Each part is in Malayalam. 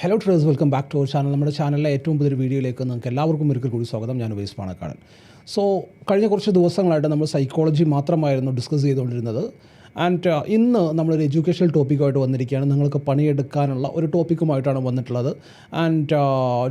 Hello traders welcome back to our channel നമ്മുടെ ചാനലിലെ ഏറ്റവും പുതിയൊരു വീഡിയോയിലേക്ക് നിങ്ങൾക്ക് എല്ലാവർക്കും ഒരിക്കൽ കൂടി സ്വാഗതം. ഞാൻ ഉപയോഗിച്ച് പാണക്കാടൻ. സോ കഴിഞ്ഞ കുറച്ച് ദിവസങ്ങളായിട്ട് നമ്മൾ സൈക്കോളജി മാത്രമായിരുന്നു ഡിസ്കസ് ചെയ്തുകൊണ്ടിരുന്നത്. ആൻഡ് ഇന്ന് നമ്മളൊരു എഡ്യൂക്കേഷണൽ ടോപ്പിക്കുമായിട്ട് വന്നിരിക്കുകയാണ്. നിങ്ങൾക്ക് പണിയെടുക്കാനുള്ള ഒരു ടോപ്പിക്കുമായിട്ടാണ് വന്നിട്ടുള്ളത്. ആൻഡ്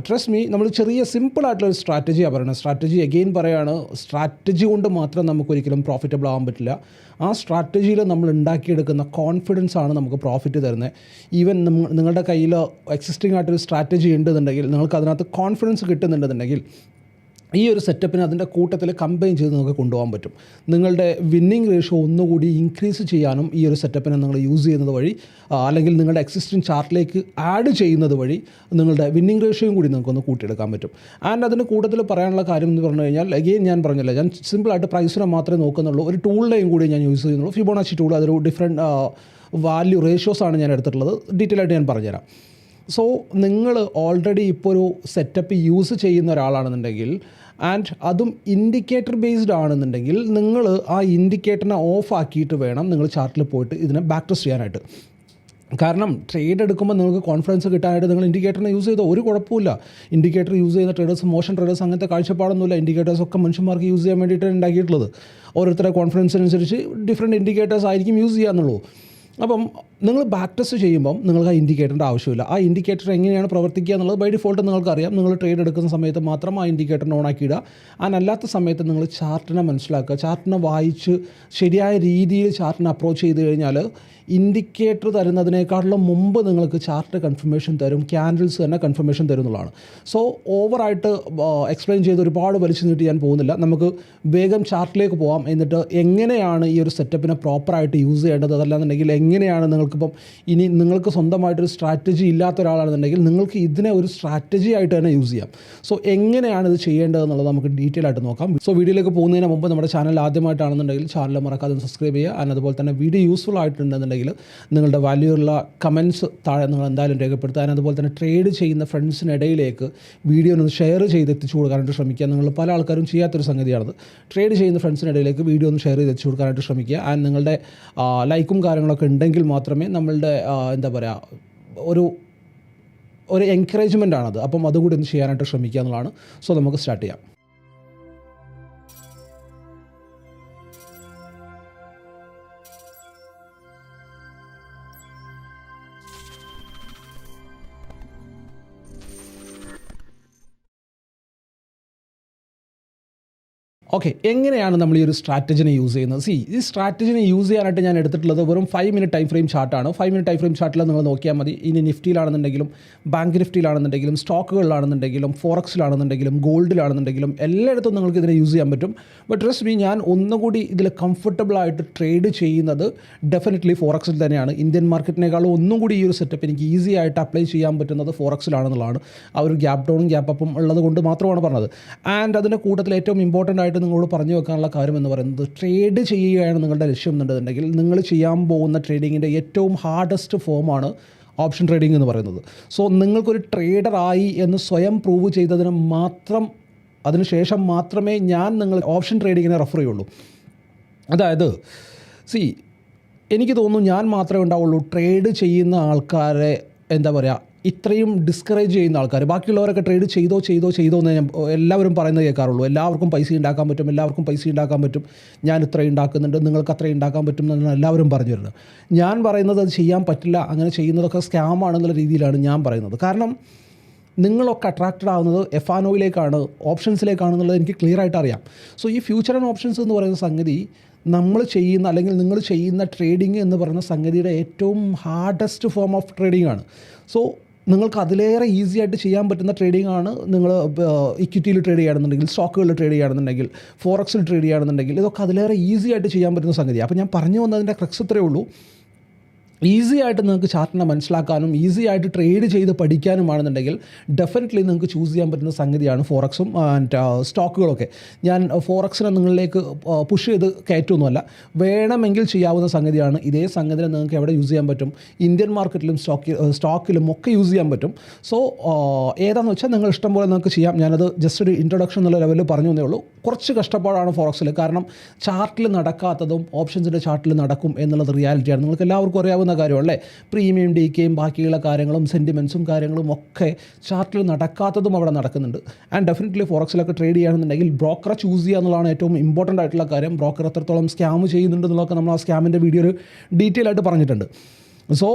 ട്രസ്റ്റ് മീ നമ്മൾ ചെറിയ സിമ്പിളായിട്ടുള്ള ഒരു സ്ട്രാറ്റജിയാണ് പറയുന്നത്. സ്ട്രാറ്റജി അഗെയിൻ പറയുകയാണ് സ്ട്രാറ്റജി കൊണ്ട് മാത്രം നമുക്കൊരിക്കലും പ്രോഫിറ്റബിൾ ആകാൻ പറ്റില്ല. ആ സ്ട്രാറ്റജിയിൽ നമ്മൾ ഉണ്ടാക്കിയെടുക്കുന്ന കോൺഫിഡൻസ് ആണ് നമുക്ക് പ്രോഫിറ്റ് തരുന്നത്. ഈവൻ നിങ്ങളുടെ കയ്യിൽ എക്സിസ്റ്റിംഗ് ആയിട്ടൊരു സ്ട്രാറ്റജി ഉണ്ടെന്നുണ്ടെങ്കിൽ നിങ്ങൾക്ക് അതിനകത്ത് കോൺഫിഡൻസ് കിട്ടുന്നുണ്ടെന്നുണ്ടെങ്കിൽ ഈ ഒരു സെറ്റപ്പിന് അതിന്റെ കൂട്ടത്തിൽ കമ്പൈൻ ചെയ്ത് നിങ്ങൾക്ക് കൊണ്ടുപോകാൻ പറ്റും. നിങ്ങളുടെ വിന്നിങ് റേഷ്യോ ഒന്നുകൂടി ഇൻക്രീസ് ചെയ്യാനും ഈ ഒരു സെറ്റപ്പിനെ നിങ്ങൾ യൂസ് ചെയ്യുന്നത് വഴി അല്ലെങ്കിൽ നിങ്ങളുടെ എക്സിസ്റ്റിംഗ് ചാർട്ടിലേക്ക് ആഡ് ചെയ്യുന്നത് വഴി നിങ്ങളുടെ വിന്നിങ് റേഷ്യോയും കൂടി നിങ്ങൾക്കൊന്ന് കൂട്ടിയെടുക്കാൻ പറ്റും. ആൻഡ് അതിന് കൂട്ടത്തിൽ പറയാനുള്ള കാര്യം എന്ന് പറഞ്ഞു കഴിഞ്ഞാൽ അഗെയിൻ ഞാൻ പറഞ്ഞില്ല ഞാൻ സിമ്പിളായിട്ട് പ്രൈസിനെ മാത്രമേ നോക്കുന്നുള്ളൂ. ഒരു ടൂളിനെയും കൂടി ഞാൻ യൂസ് ചെയ്യുന്നുള്ളൂ. ഫിബോണാച്ചി ടൂൾ അതൊരു ഡിഫറെന്റ് വാല്യൂ റേഷ്യോസാണ് ഞാൻ എടുത്തിട്ടുള്ളത്. ഡീറ്റെയിൽ ആയിട്ട് ഞാൻ പറഞ്ഞുതരാം. സോ നിങ്ങൾ ഓൾറെഡി ഇപ്പോൾ ഒരു സെറ്റപ്പ് യൂസ് ചെയ്യുന്ന ഒരാളാണെന്നുണ്ടെങ്കിൽ ആൻഡ് അതും ഇൻഡിക്കേറ്റർ ബേസ്ഡ് ആണെന്നുണ്ടെങ്കിൽ നിങ്ങൾ ആ ഇൻഡിക്കേറ്ററിനെ ഓഫ് ആക്കിയിട്ട് വേണം നിങ്ങൾ ചാർട്ടിൽ പോയിട്ട് ഇതിനെ ബാക്ക് ടെസ്റ്റ് ചെയ്യാനായിട്ട്. കാരണം ട്രേഡ് എടുക്കുമ്പോൾ നിങ്ങൾക്ക് കോൺഫിഡൻസ് കിട്ടാനായിട്ട് നിങ്ങൾ ഇൻഡിക്കേറ്ററിനെ യൂസ് ചെയ്തോ ഒരു കുഴപ്പമില്ല ഇൻഡിക്കേറ്റർ യൂസ് ചെയ്യുന്ന ട്രേഡേഴ്സ് മോഷൻ ട്രേഡേഴ്സ് അങ്ങനത്തെ കാഴ്ചപ്പാടൊന്നുമില്ല. ഇൻഡിക്കേറ്റേഴ്സ് ഒക്കെ മനുഷ്യന്മാർക്ക് യൂസ് ചെയ്യാൻ വേണ്ടിയിട്ട് ഉണ്ടാക്കിയിട്ടുള്ളത്. ഓരോരുത്തരുടെ കോൺഫിഡൻസിനനുസരിച്ച് ഡിഫറെന്റ് ഇൻഡിക്കേറ്റേഴ്സ് ആയിരിക്കും യൂസ് ചെയ്യാന്നുള്ളൂ. അപ്പം നിങ്ങൾ ബാക്ക് ടെസ്റ്റ് ചെയ്യുമ്പം നിങ്ങൾക്ക് ആ ഇൻഡിക്കേറ്ററിന്റെ ആവശ്യമില്ല. ആ ഇൻഡിക്കേറ്റർ എങ്ങനെയാണ് പ്രവർത്തിക്കുക എന്നുള്ളത് ബൈ ഡിഫോൾട്ട് നിങ്ങൾക്കറിയാം. നിങ്ങൾ ട്രേഡ് എടുക്കുന്ന സമയത്ത് മാത്രം ആ ഇൻഡിക്കേറ്ററിനെ ഓൺ ആക്കിയിടുക അതിനല്ലാത്ത സമയത്ത് നിങ്ങൾ ചാർട്ടിനെ മനസ്സിലാക്കുക. ചാർട്ടിനെ വായിച്ച് ശരിയായ രീതിയിൽ ചാർട്ടിനെ അപ്രോച്ച് ചെയ്ത് കഴിഞ്ഞാൽ ഇൻഡിക്കേറ്റർ തരുന്നതിനേക്കാളും മുമ്പ് നിങ്ങൾക്ക് ചാർട്ട് കൺഫർമേഷൻ തരും. ക്യാൻഡിൽസ് തന്നെ കൺഫർമേഷൻ തരും എന്നുള്ളതാണ് സോ ഓവറായിട്ട് എക്സ്പ്ലെയിൻ ചെയ്ത് ഒരുപാട് വലിച്ചു നീട്ടി ഞാൻ പോകുന്നില്ല. നമുക്ക് വേഗം ചാർട്ടിലേക്ക് പോകാം എന്നിട്ട് എങ്ങനെയാണ് ഈ ഒരു സെറ്റപ്പിനെ പ്രോപ്പറായിട്ട് യൂസ് ചെയ്യേണ്ടത് അതല്ലാന്നുണ്ടെങ്കിൽ എങ്ങനെയാണ് നിങ്ങൾക്കിപ്പം ഇനി നിങ്ങൾക്ക് സ്വന്തമായിട്ടൊരു സ്ട്രാറ്റജി ഇല്ലാത്ത ഒരാളാണെന്നുണ്ടെങ്കിൽ നിങ്ങൾക്ക് ഇതിനെ ഒരു സ്ട്രാറ്റജി ആയിട്ട് തന്നെ യൂസ് ചെയ്യാം. സോ എങ്ങനെയാണ് ഇത് ചെയ്യേണ്ടതെന്നുള്ളത് നമുക്ക് ഡീറ്റെയിൽ ആയിട്ട് നോക്കാം. സോ വീഡിയോയിലേക്ക് പോകുന്നതിന് മുമ്പ് നമ്മുടെ ചാനൽ ആദ്യമായിട്ടാണെന്നുണ്ടെങ്കിൽ ചാനൽ മറക്കാതെ സബ്സ്ക്രൈബ് ചെയ്യുക. ആൻഡ് അതുപോലെ തന്നെ വീഡിയോ യൂസ്ഫുൾ ആയിട്ടുണ്ടെന്നുണ്ടെങ്കിൽ നിങ്ങളുടെ വാല്യൂള്ള കമൻസ് താഴെ നിങ്ങൾ എന്തായാലും രേഖപ്പെടുത്തുക. ആൻഡ് അതുപോലെ തന്നെ ട്രേഡ് ചെയ്യുന്ന ഫ്രണ്ട്സിനിടയിലേക്ക് വീഡിയോ ഒന്ന് ഷെയർ ചെയ്ത് എത്തിച്ചു കൊടുക്കാനായിട്ട് ശ്രമിക്കുക. നിങ്ങൾ പല ആൾക്കാരും ചെയ്യാത്തൊരു സംഗതിയാണ് ട്രേഡ് ചെയ്യുന്ന ഫ്രണ്ട്സിനിടയിലേക്ക് വീഡിയോ ഒന്ന് ഷെയർ ചെയ്ത് എത്തിച്ചു കൊടുക്കാനായിട്ട് ശ്രമിക്കുക. ആൻഡ് നിങ്ങളുടെ ലൈക്കും കാര്യങ്ങളൊക്കെ ഉണ്ടെങ്കിൽ മാത്രമേ നമ്മളുടെ എന്താ പറയുക ഒരു ഒരു എൻകറേജ്മെന്റ് ആണത്. അപ്പം അതുകൂടി ഒന്ന് ചെയ്യാനായിട്ട് ശ്രമിക്കുക എന്നുള്ളതാണ്. സോ നമുക്ക് സ്റ്റാർട്ട് ചെയ്യാം. ഓക്കെ എങ്ങനെയാണ് നമ്മൾ ഈ ഒരു സ്ട്രാറ്റജിനെ യൂസ് ചെയ്യുന്നത്? സി ഈ സ്ട്രാറ്റജിനെ യൂസ് ചെയ്യാനായിട്ട് ഞാൻ എടുത്തിട്ടുള്ളത് വെറും ഫൈവ് മിനിറ്റ് ടൈം ഫ്രെയിം ചാർട്ടാണ് ഫൈവ് മിനിറ്റ് ടൈം ഫ്രെയിം ചാർട്ടിൽ നിങ്ങൾ നോക്കിയാൽ മതി. ഇനി നിഫ്റ്റിയിലാണെന്നുണ്ടെങ്കിലും ബാങ്ക് നിഫ്റ്റിയിലാണെന്നുണ്ടെങ്കിലും സ്റ്റോക്കുകളിലാണെന്നുണ്ടെങ്കിലും ഫോറക്സിലാണെന്നുണ്ടെങ്കിലും ഗോൾഡിലാണെന്നുണ്ടെങ്കിലും എല്ലായിടത്തും നിങ്ങൾക്ക് ഇതിനെ യൂസ് ചെയ്യാൻ പറ്റും. ബട്ട് ട്രസ്റ്റ് മീ ഞാൻ ഒന്നുകൂടി ഇതിൽ കംഫർട്ടബിൾ ആയിട്ട് ട്രേഡ് ചെയ്യുന്നത് ഡെഫിനറ്റ്ലി ഫോറക്സിൽ തന്നെയാണ്. ഇന്ത്യൻ മാർക്കറ്റിനേക്കാളും ഒന്നും കൂടി ഈ ഒരു സെറ്റപ്പ് എനിക്ക് ഈസി ആയിട്ട് അപ്ലൈ ചെയ്യാൻ പറ്റുന്നത് ഫോറക്സിലാണെന്നുള്ളതാണ് ആ ഒരു ഗ്യാപ് ഡൗണും ഗ്യാപ്പ് ഉള്ളത് കൊണ്ട് മാത്രമാണ് പറഞ്ഞത്. ആൻഡ് അതിന്റെ കൂട്ടത്തിൽ ഏറ്റവും ഇമ്പോർട്ടന്റ് ആയിട്ട് നിങ്ങളോട് പറഞ്ഞു വെക്കാനുള്ള കാര്യം എന്ന് പറയുന്നത് ട്രേഡ് ചെയ്യുകയാണ് നിങ്ങളുടെ ലക്ഷ്യം എന്നുണ്ടെന്നുണ്ടെങ്കിൽ നിങ്ങൾ ചെയ്യാൻ പോകുന്ന ട്രേഡിങ്ങിന്റെ ഏറ്റവും ഹാർഡസ്റ്റ് ഫോമാണ് ഓപ്ഷൻ ട്രേഡിംഗ് എന്ന് പറയുന്നത്. സോ നിങ്ങൾക്കൊരു ട്രേഡറായി എന്ന് സ്വയം പ്രൂവ് ചെയ്തതിന് മാത്രം അതിനുശേഷം മാത്രമേ ഞാൻ നിങ്ങൾ ഓപ്ഷൻ ട്രേഡിങ്ങിനെ റെഫർ ചെയ്യുള്ളൂ. അതായത് സി എനിക്ക് തോന്നുന്നു ഞാൻ മാത്രമേ ഉണ്ടാവുള്ളൂ ട്രേഡ് ചെയ്യുന്ന ആൾക്കാരെ എന്താ പറയുക ഇത്രയും ഡിസ്കറേജ് ചെയ്യുന്ന ആൾക്കാർ ബാക്കിയുള്ളവരൊക്കെ ട്രേഡ് ചെയ്തോ ചെയ്തോ ചെയ്തോ എന്ന് ഞാൻ എല്ലാവരും പറയുന്നത് കേൾക്കാറുള്ളൂ. എല്ലാവർക്കും പൈസ ഉണ്ടാക്കാൻ പറ്റും എല്ലാവർക്കും പൈസ ഉണ്ടാക്കാൻ പറ്റും. ഞാൻ ഇത്രയും ഉണ്ടാക്കുന്നുണ്ട് നിങ്ങൾക്ക് അത്രയും ഉണ്ടാക്കാൻ പറ്റും എന്നാണ് എല്ലാവരും പറഞ്ഞു വരുന്നത്. ഞാൻ പറയുന്നത് അത് ചെയ്യാൻ പറ്റില്ല അങ്ങനെ ചെയ്യുന്നതൊക്കെ സ്കാം ആണെന്നുള്ള രീതിയിലാണ് ഞാൻ പറയുന്നത്. കാരണം നിങ്ങളൊക്കെ അട്രാക്റ്റഡ് ആവുന്നത് എഫാനോയിലേക്കാണ് ഓപ്ഷൻസിലേക്കാണെന്നുള്ളത് എനിക്ക് ക്ലിയർ ആയിട്ട് അറിയാം. സോ ഈ ഫ്യൂച്ചർ ആൻഡ് ഓപ്ഷൻസ് എന്ന് പറയുന്ന സംഗതി നമ്മൾ ചെയ്യുന്ന അല്ലെങ്കിൽ നിങ്ങൾ ചെയ്യുന്ന ട്രേഡിംഗ് എന്ന് പറയുന്ന സംഗതിയുടെ ഏറ്റവും ഹാർഡസ്റ്റ് ഫോം ഓഫ് ട്രേഡിംഗ് ആണ്. സോ നിങ്ങൾക്ക് അതിലേറെ ഈസി ആയിട്ട് ചെയ്യാൻ പറ്റുന്ന ട്രേഡിംഗ് ആണ് നിങ്ങൾ ഇക്വിറ്റിയിൽ ട്രേഡ് ചെയ്യുകയാണെന്നുണ്ടെങ്കിൽ സ്റ്റോക്കുകളിൽ ട്രേഡ് ചെയ്യുകയാണെന്നുണ്ടെങ്കിൽ ഫോറക്സിൽ ട്രേഡ് ചെയ്യുകയാണെന്നുണ്ടെങ്കിൽ ഇതൊക്കെ അതിലേറെ ഈസി ആയിട്ട് ചെയ്യാൻ പറ്റുന്ന സംഗതിയാണ് അപ്പോൾ ഞാൻ പറഞ്ഞു വന്നതിന്റെ ക്രക്സ് ഇത്രയേ ഉള്ളൂ. ഈസി ആയിട്ട് നിങ്ങൾക്ക് ചാർട്ടിനെ മനസ്സിലാക്കാനും ഈസി ആയിട്ട് ട്രേഡ് ചെയ്ത് പഠിക്കാനുമാണെന്നുണ്ടെങ്കിൽ ഡെഫിനറ്റ്ലി നിങ്ങൾക്ക് ചൂസ് ചെയ്യാൻ പറ്റുന്ന സംഗതിയാണ് ഫോറക്സും ആൻഡ് സ്റ്റോക്കുകളൊക്കെ ഞാൻ ഫോറക്സിനെ നിങ്ങളിലേക്ക് പുഷ് ചെയ്ത് കയറ്റൊന്നുമല്ല വേണമെങ്കിൽ ചെയ്യാവുന്ന സംഗതിയാണ്. ഇതേ സംഗതിനെ നിങ്ങൾക്ക് എവിടെ യൂസ് ചെയ്യാൻ പറ്റും? ഇന്ത്യൻ മാർക്കറ്റിലും സ്റ്റോക്ക് സ്റ്റോക്കിലും ഒക്കെ യൂസ് ചെയ്യാൻ പറ്റും. സോ ഏതാണെന്ന് വെച്ചാൽ നിങ്ങൾ ഇഷ്ടം പോലെ നിങ്ങൾക്ക് ചെയ്യാം. ഞാനത് ജസ്റ്റ് ഒരു ഇൻട്രൊഡക്ഷൻ എന്നുള്ള ലെവലിൽ പറഞ്ഞു തന്നേ ഉള്ളൂ. കുറച്ച് കഷ്ടപ്പാടാണ് ഫോറക്സിൽ കാരണം ചാർട്ടിൽ നടക്കാത്തതും ഓപ്ഷൻസിന്റെ ചാർട്ടിൽ നടക്കും എന്നുള്ളത് റിയാലിറ്റിയാണ് നിങ്ങൾക്ക് എല്ലാവർക്കും അറിയാവുന്ന അറിയാവുന്ന കാര്യമല്ലേ? പ്രീമിയം ഡി കെയും ബാക്കിയുള്ള കാര്യങ്ങളും സെന്റിമെൻസും കാര്യങ്ങളും ഒക്കെ ചാർട്ടിൽ നടക്കാത്തതും അവിടെ നടക്കുന്നുണ്ട്. ആൻഡ് ഡെഫിനറ്റ്ലി ഫോറക്സിലൊക്കെ ട്രേഡ് ചെയ്യുകയാണെന്നുണ്ടെങ്കിൽ ബ്രോക്കറെ ചൂസ് ചെയ്യുക എന്നുള്ളതാണ് ഏറ്റവും ഇമ്പോർട്ടന്റ് ആയിട്ടുള്ള കാര്യം. ബ്രോക്കർ എത്രത്തോളം സ്കാം ചെയ്യുന്നുണ്ട് എന്നുള്ളതൊക്കെ നമ്മൾ ആ സ്കാമിന്റെ വീഡിയോയിൽ ഡീറ്റെയിൽ ആയിട്ട് പറഞ്ഞിട്ടുണ്ട്. സോ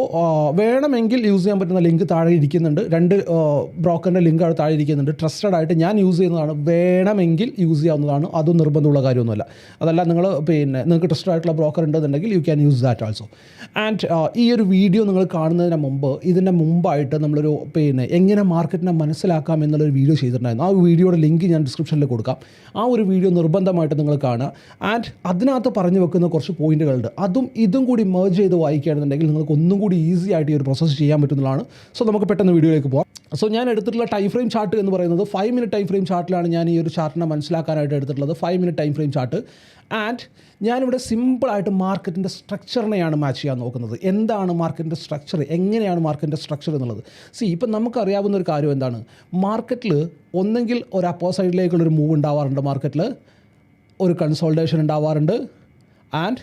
വേണമെങ്കിൽ യൂസ് ചെയ്യാൻ പറ്റുന്ന ലിങ്ക് താഴെ ഇരിക്കുന്നുണ്ട്. രണ്ട് ബ്രോക്കറിന്റെ ലിങ്ക് അവിടെ താഴെ ഇരിക്കുന്നുണ്ട്. ട്രസ്റ്റഡ് ആയിട്ട് ഞാൻ യൂസ് ചെയ്യുന്നതാണ്. വേണമെങ്കിൽ യൂസ് ചെയ്യാവുന്നതാണ്. അതും നിർബന്ധമുള്ള കാര്യമൊന്നുമല്ല. അതല്ല നിങ്ങൾ പിന്നെ നിങ്ങൾക്ക് ട്രസ്റ്റഡ് ആയിട്ടുള്ള ബ്രോക്കർ ഉണ്ടെന്നുണ്ടെങ്കിൽ you can use that also and ഈ ഒരു വീഡിയോ നിങ്ങൾ കാണുന്നതിന് മുമ്പ് ഇതിന്റെ മുമ്പായിട്ട് നമ്മളൊരു പിന്നെ എങ്ങനെ മാർക്കറ്റിനെ മനസ്സിലാക്കാം എന്നുള്ളൊരു വീഡിയോ ചെയ്തിട്ടുണ്ടായിരുന്നു. ആ വീഡിയോയുടെ ലിങ്ക് ഞാൻ ഡിസ്ക്രിപ്ഷനിൽ കൊടുക്കാം. ആ ഒരു വീഡിയോ നിർബന്ധമായിട്ട് നിങ്ങൾ കാണുക. ആൻഡ് അതിനകത്ത് പറഞ്ഞു വെക്കുന്ന കുറച്ച് പോയിന്റുകളുണ്ട് അതും ഇതും കൂടി മെർജ് ചെയ്ത് വായിക്കുകയാണെന്നുണ്ടെങ്കിൽ നിങ്ങൾക്ക് ഒന്നും കൂടി ഈസി ആയിട്ട് ഈ ഒരു പ്രോസസ്സ് ചെയ്യാൻ പറ്റുന്നതാണ്. സോ നമുക്ക് പെട്ടെന്ന് വീഡിയോയിലേക്ക് പോകാം സോ ഞാൻ എടുത്തിട്ടുള്ള ടൈം ഫ്രെയിം ചാർട്ട് എന്ന് പറയുന്നത് ഫൈവ് മിനിറ്റ് ടൈം ഫ്രെയിം ചാർട്ടിലാണ് ഞാൻ ഈ ഒരു ചാർട്ടിനെ മനസ്സിലാക്കാനായിട്ട് എടുത്തിട്ടുള്ളത്. Five minute time frame chart and ഞാനിവിടെ സിമ്പിളായിട്ട് മാർക്കറ്റിന്റെ സ്ട്രക്ചറിനെയാണ് മാച്ച് ചെയ്യാൻ നോക്കുന്നത്. എന്താണ് മാർക്കറ്റിന്റെ സ്ട്രക്ചർ എങ്ങനെയാണ് മാർക്കറ്റിന്റെ സ്ട്രക്ചർ എന്നുള്ളത്? സി ഇപ്പം നമുക്കറിയാവുന്ന ഒരു കാര്യം എന്താണ്? മാർക്കറ്റിൽ ഒന്നെങ്കിൽ ഒരു അപ്പോ സൈഡിലേക്കുള്ളൊരു മൂവ് ഉണ്ടാവാറുണ്ട് മാർക്കറ്റിൽ ഒരു കൺസോൾട്ടേഷൻ ഉണ്ടാവാറുണ്ട്. ആൻഡ്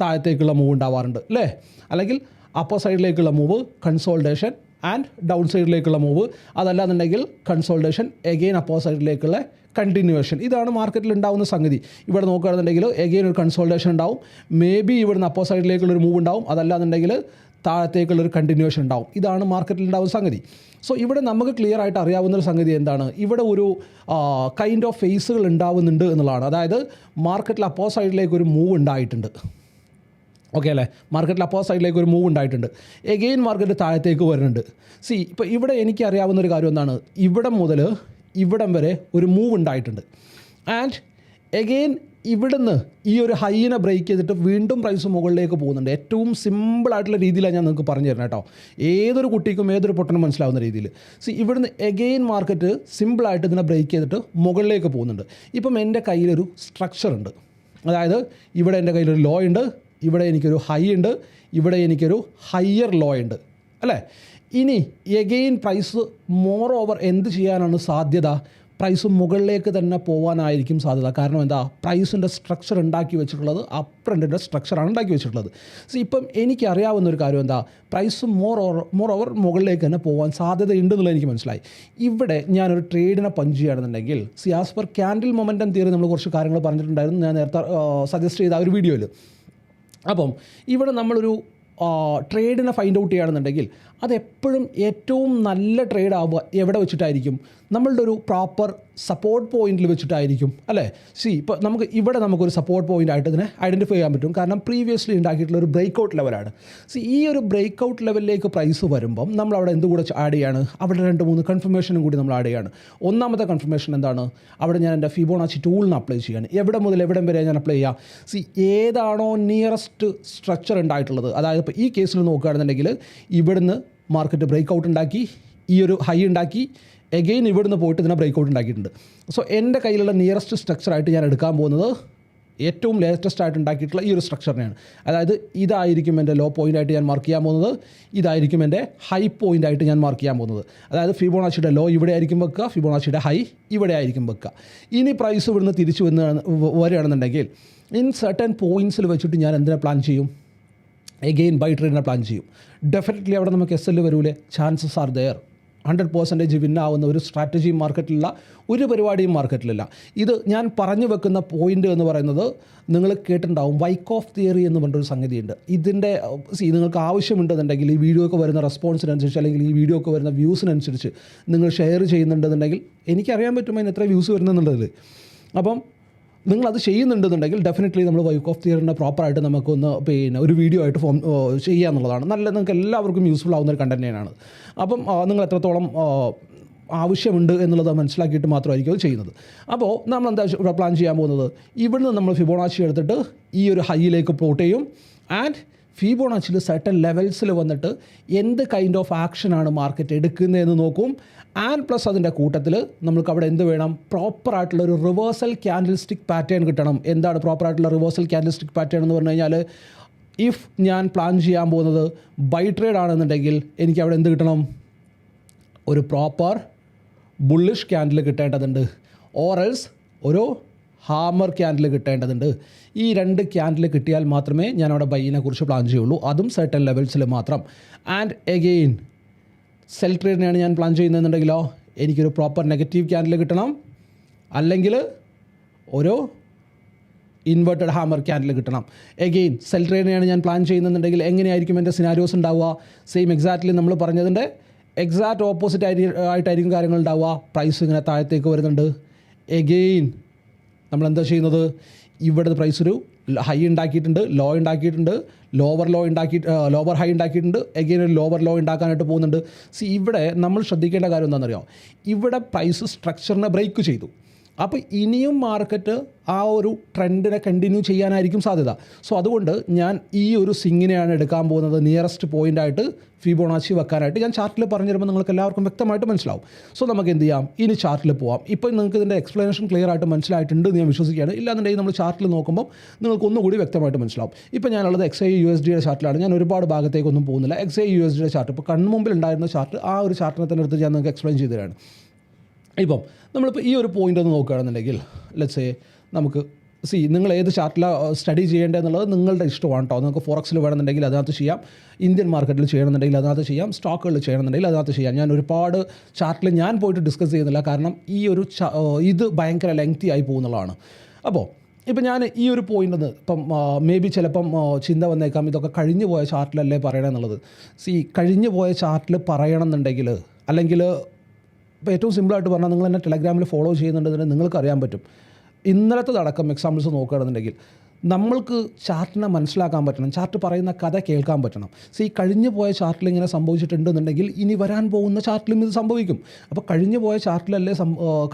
താഴത്തേക്കുള്ള മൂവ് ഉണ്ടാവാറുണ്ട്. അല്ലേ അല്ലെങ്കിൽ അപ്പർ സൈഡിലേക്കുള്ള മൂവ് കൺസോൾട്ടേഷൻ ആൻഡ് ഡൗൺ സൈഡിലേക്കുള്ള മൂവ് അതല്ലാന്നുണ്ടെങ്കിൽ കൺസോൾട്ടേഷൻ എഗെയിൻ അപ്പോ സൈഡിലേക്കുള്ള കണ്ടിന്യൂവേഷൻ ഇതാണ് മാർക്കറ്റിൽ ഉണ്ടാകുന്ന സംഗതി. ഇവിടെ നോക്കുകയാണെന്നുണ്ടെങ്കിൽ എഗെയിൻ ഒരു കൺസോൾട്ടേഷൻ ഉണ്ടാവും. മേ ബി ഇവിടുന്ന് അപ്പോ സൈഡിലേക്കുള്ള ഒരു മൂവ് ഉണ്ടാവും. അതല്ലാന്നുണ്ടെങ്കിൽ താഴത്തേക്കുള്ള ഒരു കണ്ടിന്യൂവേഷൻ ഉണ്ടാവും. ഇതാണ് മാർക്കറ്റിൽ ഉണ്ടാവുന്ന സംഗതി. സോ ഇവിടെ നമുക്ക് ക്ലിയർ ആയിട്ട് അറിയാവുന്ന ഒരു സംഗതി എന്താണ്? ഇവിടെ ഒരു കൈൻഡ് ഓഫ് ഫേസുകൾ ഉണ്ടാവുന്നുണ്ട് എന്നുള്ളതാണ്. അതായത് മാർക്കറ്റിൽ അപ്പോ സൈഡിലേക്ക് ഒരു മൂവ് ഉണ്ടായിട്ടുണ്ട്. ഓക്കെ അല്ലേ? മാർക്കറ്റിൽ അപ്പോ സൈഡിലേക്ക് ഒരു മൂവ് ഉണ്ടായിട്ടുണ്ട്. എഗെയിൻ മാർക്കറ്റ് താഴത്തേക്ക് വരുന്നുണ്ട്. സി ഇപ്പോൾ ഇവിടെ എനിക്ക് അറിയാവുന്ന ഒരു കാര്യം എന്താണ്? ഇവിടെ മുതൽ ഇവിടം വരെ ഒരു മൂവ് ഉണ്ടായിട്ടുണ്ട്. ആൻഡ് എഗെയിൻ ഇവിടുന്ന് ഈ ഒരു ഹൈനെ ബ്രേക്ക് ചെയ്തിട്ട് വീണ്ടും പ്രൈസ് മുകളിലേക്ക് പോകുന്നുണ്ട്. ഏറ്റവും സിമ്പിളായിട്ടുള്ള രീതിയിലാണ് ഞാൻ നിങ്ങൾക്ക് പറഞ്ഞു തരുന്നത് കേട്ടോ. ഏതൊരു കുട്ടിക്കും ഏതൊരു പൊട്ടനും മനസ്സിലാവുന്ന രീതിയിൽ. സി ഇവിടുന്ന് എഗെയിൻ മാർക്കറ്റ് സിമ്പിളായിട്ട് ഇതിനെ ബ്രേക്ക് ചെയ്തിട്ട് മുകളിലേക്ക് പോകുന്നുണ്ട്. ഇപ്പം എന്റെ കയ്യിലൊരു സ്ട്രക്ചർ ഉണ്ട്. അതായത് ഇവിടെ എന്റെ കയ്യിലൊരു ലോ ഉണ്ട്. ഇവിടെ എനിക്കൊരു ഹൈ ഉണ്ട് ഇവിടെ എനിക്കൊരു ഹയർ ലോ ഉണ്ട്. അല്ലേ? ഇനി എഗെയിൻ പ്രൈസ് മോർ ഓവർ എന്ത് ചെയ്യാനാണ് സാധ്യത? പ്രൈസ് മുകളിലേക്ക് തന്നെ പോകാനായിരിക്കും സാധ്യത. കാരണം എന്താ? പ്രൈസിന്റെ സ്ട്രക്ചർ ഉണ്ടാക്കി വെച്ചിട്ടുള്ളത് അപ്പർ എൻഡിന്റെ സ്ട്രക്ചറാണ് ഉണ്ടാക്കി വെച്ചിട്ടുള്ളത്. സോ ഇപ്പം എനിക്കറിയാവുന്ന ഒരു കാര്യം എന്താ? Price more over more over മുകളിലേക്ക് തന്നെ പോകാൻ സാധ്യതയുണ്ടെന്നുള്ളത് എനിക്ക് മനസ്സിലായി. ഇവിടെ ഞാനൊരു ട്രേഡിനെ പഞ്ച് ചെയ്യുകയാണെന്നുണ്ടെങ്കിൽ see as per candle momentum theory നമ്മൾ കുറച്ച് കാര്യങ്ങൾ പറഞ്ഞിട്ടുണ്ടായിരുന്നു. ഞാൻ നേരത്തെ സജസ്റ്റ് ചെയ്ത ആ ഒരു വീഡിയോയിൽ അപ്പം ഇവിടെ നമ്മളൊരു ട്രേഡിനെ ഫൈൻഡ് ഔട്ട് ചെയ്യുകയാണെന്നുണ്ടെങ്കിൽ അതെപ്പോഴും ഏറ്റവും നല്ല ട്രേഡ് ആവുക എവിടെ വെച്ചിട്ടായിരിക്കും? നമ്മളുടെ ഒരു പ്രോപ്പർ സപ്പോർട്ട് പോയിന്റിൽ വെച്ചിട്ടായിരിക്കും അല്ലേ? സി ഇപ്പോൾ നമുക്ക് ഇവിടെ നമുക്കൊരു സപ്പോർട്ട് പോയിന്റ് ആയിട്ട് ഇതിനെ ഐഡന്റിഫൈ ചെയ്യാൻ പറ്റും. കാരണം പ്രീവിയസ്ലി ഉണ്ടാക്കിയിട്ടുള്ള ഒരു ബ്രേക്ക് ഔട്ട് ലെവലാണ് സി ഈ ഒരു ബ്രേക്ക് ഔട്ട് ലെവലിലേക്ക് പ്രൈസ് വരുമ്പം നമ്മൾ അവിടെ എന്ത് കൂടെ ആഡ് ചെയ്യാണ്? അവിടെ രണ്ട് മൂന്ന് കൺഫർമേഷനും കൂടി നമ്മൾ ആഡ് ചെയ്യാണ്. ഒന്നാമത്തെ കൺഫർമേഷൻ എന്താണ്? അവിടെ ഞാൻ എന്റെ ഫിബോണാച്ചി ടൂളിന് അപ്ലൈ ചെയ്യാണ്. എവിടെ മുതൽ എവിടെ വരെ ഞാൻ അപ്ലൈ ചെയ്യാം? സി ഏതാണോ നിയറസ്റ്റ് സ്ട്രക്ചർ ഉണ്ടായിട്ടുള്ളത്. അതായത് ഇപ്പോൾ ഈ കേസിൽ നോക്കുകയാണെന്നുണ്ടെങ്കിൽ ഇവിടുന്ന് മാർക്കറ്റ് ബ്രേക്ക് ഔട്ട് ഉണ്ടാക്കി ഈ ഒരു ഹൈ ഉണ്ടാക്കി. എഗെയിൻ ഇവിടുന്ന് പോയിട്ട് ഇതിനെ ബ്രേക്ക് ഔട്ട് ഉണ്ടാക്കിയിട്ടുണ്ട്. സോ എന്റെ കയ്യിലുള്ള നിയറസ്റ്റ് സ്ട്രക്ചറായിട്ട് ഞാൻ എടുക്കാൻ പോകുന്നത് ഏറ്റവും ലേറ്റസ്റ്റ് ആയിട്ട് ഉണ്ടാക്കിയിട്ടുള്ള ഈ ഒരു സ്ട്രക്ചറിനെയാണ് അതായത് ഇതായിരിക്കും എന്റെ ലോ പോയിന്റ് ആയിട്ട് ഞാൻ മാർക്ക് ചെയ്യാൻ പോകുന്നത്. ഇതായിരിക്കും എന്റെ ഹൈ പോയിന്റ് ആയിട്ട് ഞാൻ മാർക്ക് ചെയ്യാൻ പോകുന്നത്. അതായത് ഫിബോണാച്ചിയുടെ ലോ ഇവിടെ ആയിരിക്കും വെക്കുക ഫിബോണാച്ചിയുടെ ഹൈ ഇവിടെ ആയിരിക്കും വെക്കുക. ഇനി പ്രൈസ് ഇവിടുന്ന് തിരിച്ചു വന്ന് വരികയാണെന്നുണ്ടെങ്കിൽ ഇൻ സർട്ടൻ പോയിന്റ്സിൽ വെച്ചിട്ട് ഞാൻ എന്തിനെ പ്ലാൻ ചെയ്യും? എഗെയിൻ ബൈ ട്രേഡിനെ പ്ലാൻ ചെയ്യും. ഡെഫിനറ്റ്ലി അവിടെ നമുക്ക് എസ് എൽ വരൂലേ? Chances are there hundred percentage വിന്നാവുന്ന ഒരു സ്ട്രാറ്റജി മാർക്കറ്റിലുള്ള ഒരു പരിപാടിയും മാർക്കറ്റിലില്ല ഇത് ഞാൻ പറഞ്ഞു വെക്കുന്ന പോയിന്റ് എന്ന് പറയുന്നത് നിങ്ങൾ കേട്ടിട്ടുണ്ടാവും വൈക്ക് ഓഫ് തിയറി എന്ന് പറഞ്ഞൊരു സംഗതിയുണ്ട്. ഇതിന്റെ സി നിങ്ങൾക്ക് ആവശ്യമുണ്ടെന്നുണ്ടെങ്കിൽ ഈ വീഡിയോ ഒക്കെ വരുന്ന റെസ്പോൺസിനനുസരിച്ച് അല്ലെങ്കിൽ ഈ വീഡിയോ ഒക്കെ വരുന്ന വ്യൂസിനനുസരിച്ച് നിങ്ങൾ ഷെയർ ചെയ്യുന്നുണ്ടെന്നുണ്ടെങ്കിൽ എനിക്കറിയാൻ പറ്റുമോ അതിന് എത്ര വ്യൂസ് വരുന്നുണ്ടെന്നുള്ളത്. അപ്പം നിങ്ങൾ അത് ചെയ്യുന്നുണ്ടെന്നുണ്ടെങ്കിൽ ഡെഫിനറ്റ്ലി നമ്മൾ വൈക്ക് ഓഫ് തിയറിനെ പ്രോപ്പറായിട്ട് നമുക്കൊന്ന് പിന്നെ ഒരു വീഡിയോ ആയിട്ട് ഫോം ചെയ്യുക എന്നുള്ളതാണ് നല്ല നിങ്ങൾക്ക് എല്ലാവർക്കും യൂസ്ഫുൾ ആവുന്ന ഒരു കണ്ടന്റ് തന്നെയാണ്. അപ്പം നിങ്ങൾ എത്രത്തോളം ആവശ്യമുണ്ട് എന്നുള്ളത് മനസ്സിലാക്കിയിട്ട് മാത്രമായിരിക്കും അത് ചെയ്യുന്നത്. അപ്പോൾ നമ്മൾ എന്താ ഇവിടെ പ്ലാൻ ചെയ്യാൻ പോകുന്നത്? ഇവിടുന്ന് നമ്മൾ ഫിബോണാച്ചി എടുത്തിട്ട് ഈ ഒരു ഹൈയിലേക്ക് പ്ലോട്ട് ചെയ്യും. ആൻഡ് ഫിബോണാച്ചിൽ സർട്ടൻ ലെവൽസിൽ വന്നിട്ട് എന്ത് കൈൻഡ് ഓഫ് ആക്ഷനാണ് മാർക്കറ്റ് എടുക്കുന്നതെന്ന് നോക്കും. ആൻഡ് പ്ലസ് അതിന്റെ കൂട്ടത്തിൽ നമുക്ക് അവിടെ എന്ത് വേണം? പ്രോപ്പർ ആയിട്ടുള്ള ഒരു റിവേഴ്സൽ ക്യാൻഡിൽ സ്റ്റിക് പാറ്റേൺ കിട്ടണം. എന്താണ് പ്രോപ്പർ ആയിട്ടുള്ള റിവേഴ്സൽ ക്യാൻഡിൽ സ്റ്റിക് പാറ്റേൺ എന്ന് പറഞ്ഞു കഴിഞ്ഞാൽ ഇഫ് ഞാൻ പ്ലാൻ ചെയ്യാൻ പോകുന്നത് ബൈ ട്രേഡ് ആണെന്നുണ്ടെങ്കിൽ എനിക്ക് അവിടെ എന്ത് കിട്ടണം? ഒരു പ്രോപ്പർ ബുള്ളിഷ് ക്യാൻഡിൽ കിട്ടേണ്ടതുണ്ട്. ഓറൽസ് ഒരു ഹാമർ ക്യാൻഡിൽ കിട്ടേണ്ടതുണ്ട്. ഈ രണ്ട് ക്യാൻഡിൽ കിട്ടിയാൽ മാത്രമേ ഞാൻ അവിടെ ബൈയിനെ കുറിച്ച് പ്ലാൻ ചെയ്യുള്ളൂ. അതും സർട്ടൻ ലെവൽസിൽ മാത്രം. ആൻഡ് എഗെയിൻ സെൽ ട്രേഡിനെയാണ് ഞാൻ പ്ലാൻ ചെയ്യുന്നതെന്നുണ്ടെങ്കിലോ എനിക്കൊരു പ്രോപ്പർ നെഗറ്റീവ് ക്യാൻഡിൽ കിട്ടണം. അല്ലെങ്കിൽ ഒരു ഇൻവേർട്ടഡ് ഹാമർ ക്യാൻഡിൽ കിട്ടണം. എഗെയിൻ സെൽ ട്രേഡിനെയാണ് ഞാൻ പ്ലാൻ ചെയ്യുന്നതെന്നുണ്ടെങ്കിൽ എങ്ങനെയായിരിക്കും എന്റെ സിനാരിയോസ് ഉണ്ടാവുക? സെയിം എക്സാക്ട്ലി നമ്മൾ പറഞ്ഞതിന്റെ എക്സാക്റ്റ് ഓപ്പോസിറ്റ് ആയി ആയിട്ടായിരിക്കും കാര്യങ്ങൾ ഉണ്ടാവുക. പ്രൈസ് ഇങ്ങനെ താഴത്തേക്ക് വരുന്നുണ്ട്. എഗെയിൻ നമ്മൾ എന്താ ചെയ്യുന്നത്? ഇവിടെ പ്രൈസ് ഒരു ഹൈ ഉണ്ടാക്കിയിട്ടുണ്ട് ലോ ഉണ്ടാക്കിയിട്ടുണ്ട് ലോവർ ലോ ഉണ്ടാക്കി ലോവർ ഹൈ ഉണ്ടാക്കിയിട്ടുണ്ട് എഗെയിൻ ഒരു ലോവർ ലോ ഉണ്ടാക്കാനായിട്ട് പോകുന്നുണ്ട്. സി ഇവിടെ നമ്മൾ ശ്രദ്ധിക്കേണ്ട കാര്യം എന്താണെന്നറിയാം? ഇവിടെ പ്രൈസ് സ്ട്രക്ചറിനെ ബ്രേക്ക് ചെയ്തു. അപ്പോൾ ഇനിയും മാർക്കറ്റ് ആ ഒരു ട്രെൻഡിനെ കണ്ടിന്യൂ ചെയ്യാനായിരിക്കും സാധ്യത. സോ അതുകൊണ്ട് ഞാൻ ഈ ഒരു സിങ്ങിനെയാണ് എടുക്കാൻ പോകുന്നത്. നിയറസ്റ്റ് പോയിന്റായിട്ട് ഫിബോണാച്ചി വെക്കാനായിട്ട് ഞാൻ ചാർട്ടിൽ പറഞ്ഞു തരുമ്പോൾ നിങ്ങൾക്ക് എല്ലാവർക്കും വ്യക്തമായിട്ട് മനസ്സിലാവും. സോ നമുക്ക് എന്ത് ചെയ്യാം? ഇനി ചാർട്ടിൽ പോവാം. ഇപ്പോൾ നിങ്ങൾക്ക് ഇതിന്റെ എക്സ്പ്ലനേഷൻ ക്ലിയർ ആയിട്ട് മനസ്സിലായിട്ടുണ്ട് ഞാൻ വിശ്വസിക്കുകയാണ്. ഇല്ലാന്നുണ്ടെങ്കിൽ നമ്മൾ ചാർട്ടിൽ നോക്കുമ്പോൾ നിങ്ങൾക്ക് ഒന്നുകൂടി വ്യക്തമായിട്ട് മനസ്സിലാവും. ഇപ്പോൾ ഞാനുള്ളത് എക്സ് ഐ യു എസ് ഡിയുടെ ചാർട്ടിലാണ് ഞാൻ ഒരുപാട് ഭാഗത്തേക്കൊന്നും പോകുന്നില്ല. എക്സ് ഐ യു എസ് ഡിയുടെ ചാർട്ട് ഇപ്പോൾ കൺമുമ്പിൽ ഉണ്ടായിരുന്ന ചാർട്ട് ആ ഒരു ചാർട്ടിനെ തന്നെ എടുത്ത് ഞാൻ നിങ്ങൾക്ക് എക്സ്പ്ലെയിൻ ചെയ്തു തരാണ് ഇപ്പം നമ്മളിപ്പോൾ ഈ ഒരു പോയിന്റ് ഒന്ന് നോക്കുകയാണെന്നുണ്ടെങ്കിൽ ലെറ്റ്സ് നമുക്ക് സി നിങ്ങൾ ഏത് ചാർട്ടിലാണ് സ്റ്റഡി ചെയ്യേണ്ടതെന്നുള്ളത് നിങ്ങളുടെ ഇഷ്ടമാണ് കേട്ടോ നിങ്ങൾക്ക് ഫോറക്സിൽ വേണമെന്നുണ്ടെങ്കിൽ അതിനകത്ത് ചെയ്യാം. ഇന്ത്യൻ മാർക്കറ്റിൽ ചെയ്യണമെന്നുണ്ടെങ്കിൽ അതിനകത്ത് ചെയ്യാം. സ്റ്റോക്കുകളിൽ ചെയ്യണമെന്നുണ്ടെങ്കിൽ അതിനകത്ത് ചെയ്യാം. ഞാൻ ഒരുപാട് ചാർട്ടിൽ ഞാൻ പോയിട്ട് ഡിസ്കസ് ചെയ്യുന്നില്ല. കാരണം ഈ ഒരു ഇത് ഭയങ്കര ലെങ്തി ആയി പോകുന്നുള്ളതാണ് അപ്പോൾ ഇപ്പം ഞാൻ ഈ ഒരു പോയിന്റ് ഒന്ന് ഇപ്പം മേ ബി ചിലപ്പം ചിന്ത വന്നേക്കാം. ഇതൊക്കെ കഴിഞ്ഞു പോയ ചാർട്ടിലല്ലേ പറയണമെന്നുള്ളത് സി കഴിഞ്ഞു പോയ ചാർട്ടിൽ പറയണമെന്നുണ്ടെങ്കിൽ അല്ലെങ്കിൽ ഇപ്പോൾ ഏറ്റവും സിമ്പിളായിട്ട് പറഞ്ഞാൽ നിങ്ങൾ എന്നെ ടെലഗ്രാമിൽ ഫോളോ ചെയ്യുന്നുണ്ടെങ്കിൽ നിങ്ങൾക്ക് അറിയാൻ പറ്റും. ഇന്നലത്തതടക്കം എക്സാമ്പിൾസ് നോക്കുകയാണെന്നുണ്ടെങ്കിൽ നമ്മൾക്ക് ചാർട്ടിനെ മനസ്സിലാക്കാൻ പറ്റണം. ചാർട്ട് പറയുന്ന കഥ കേൾക്കാൻ പറ്റണം. സോ ഈ കഴിഞ്ഞു പോയ ചാർട്ടിൽ ഇങ്ങനെ സംഭവിച്ചിട്ടുണ്ടെന്നുണ്ടെങ്കിൽ ഇനി വരാൻ പോകുന്ന ചാർട്ടിലും ഇത് സംഭവിക്കും. അപ്പോൾ കഴിഞ്ഞു പോയ ചാർട്ടിലല്ലേ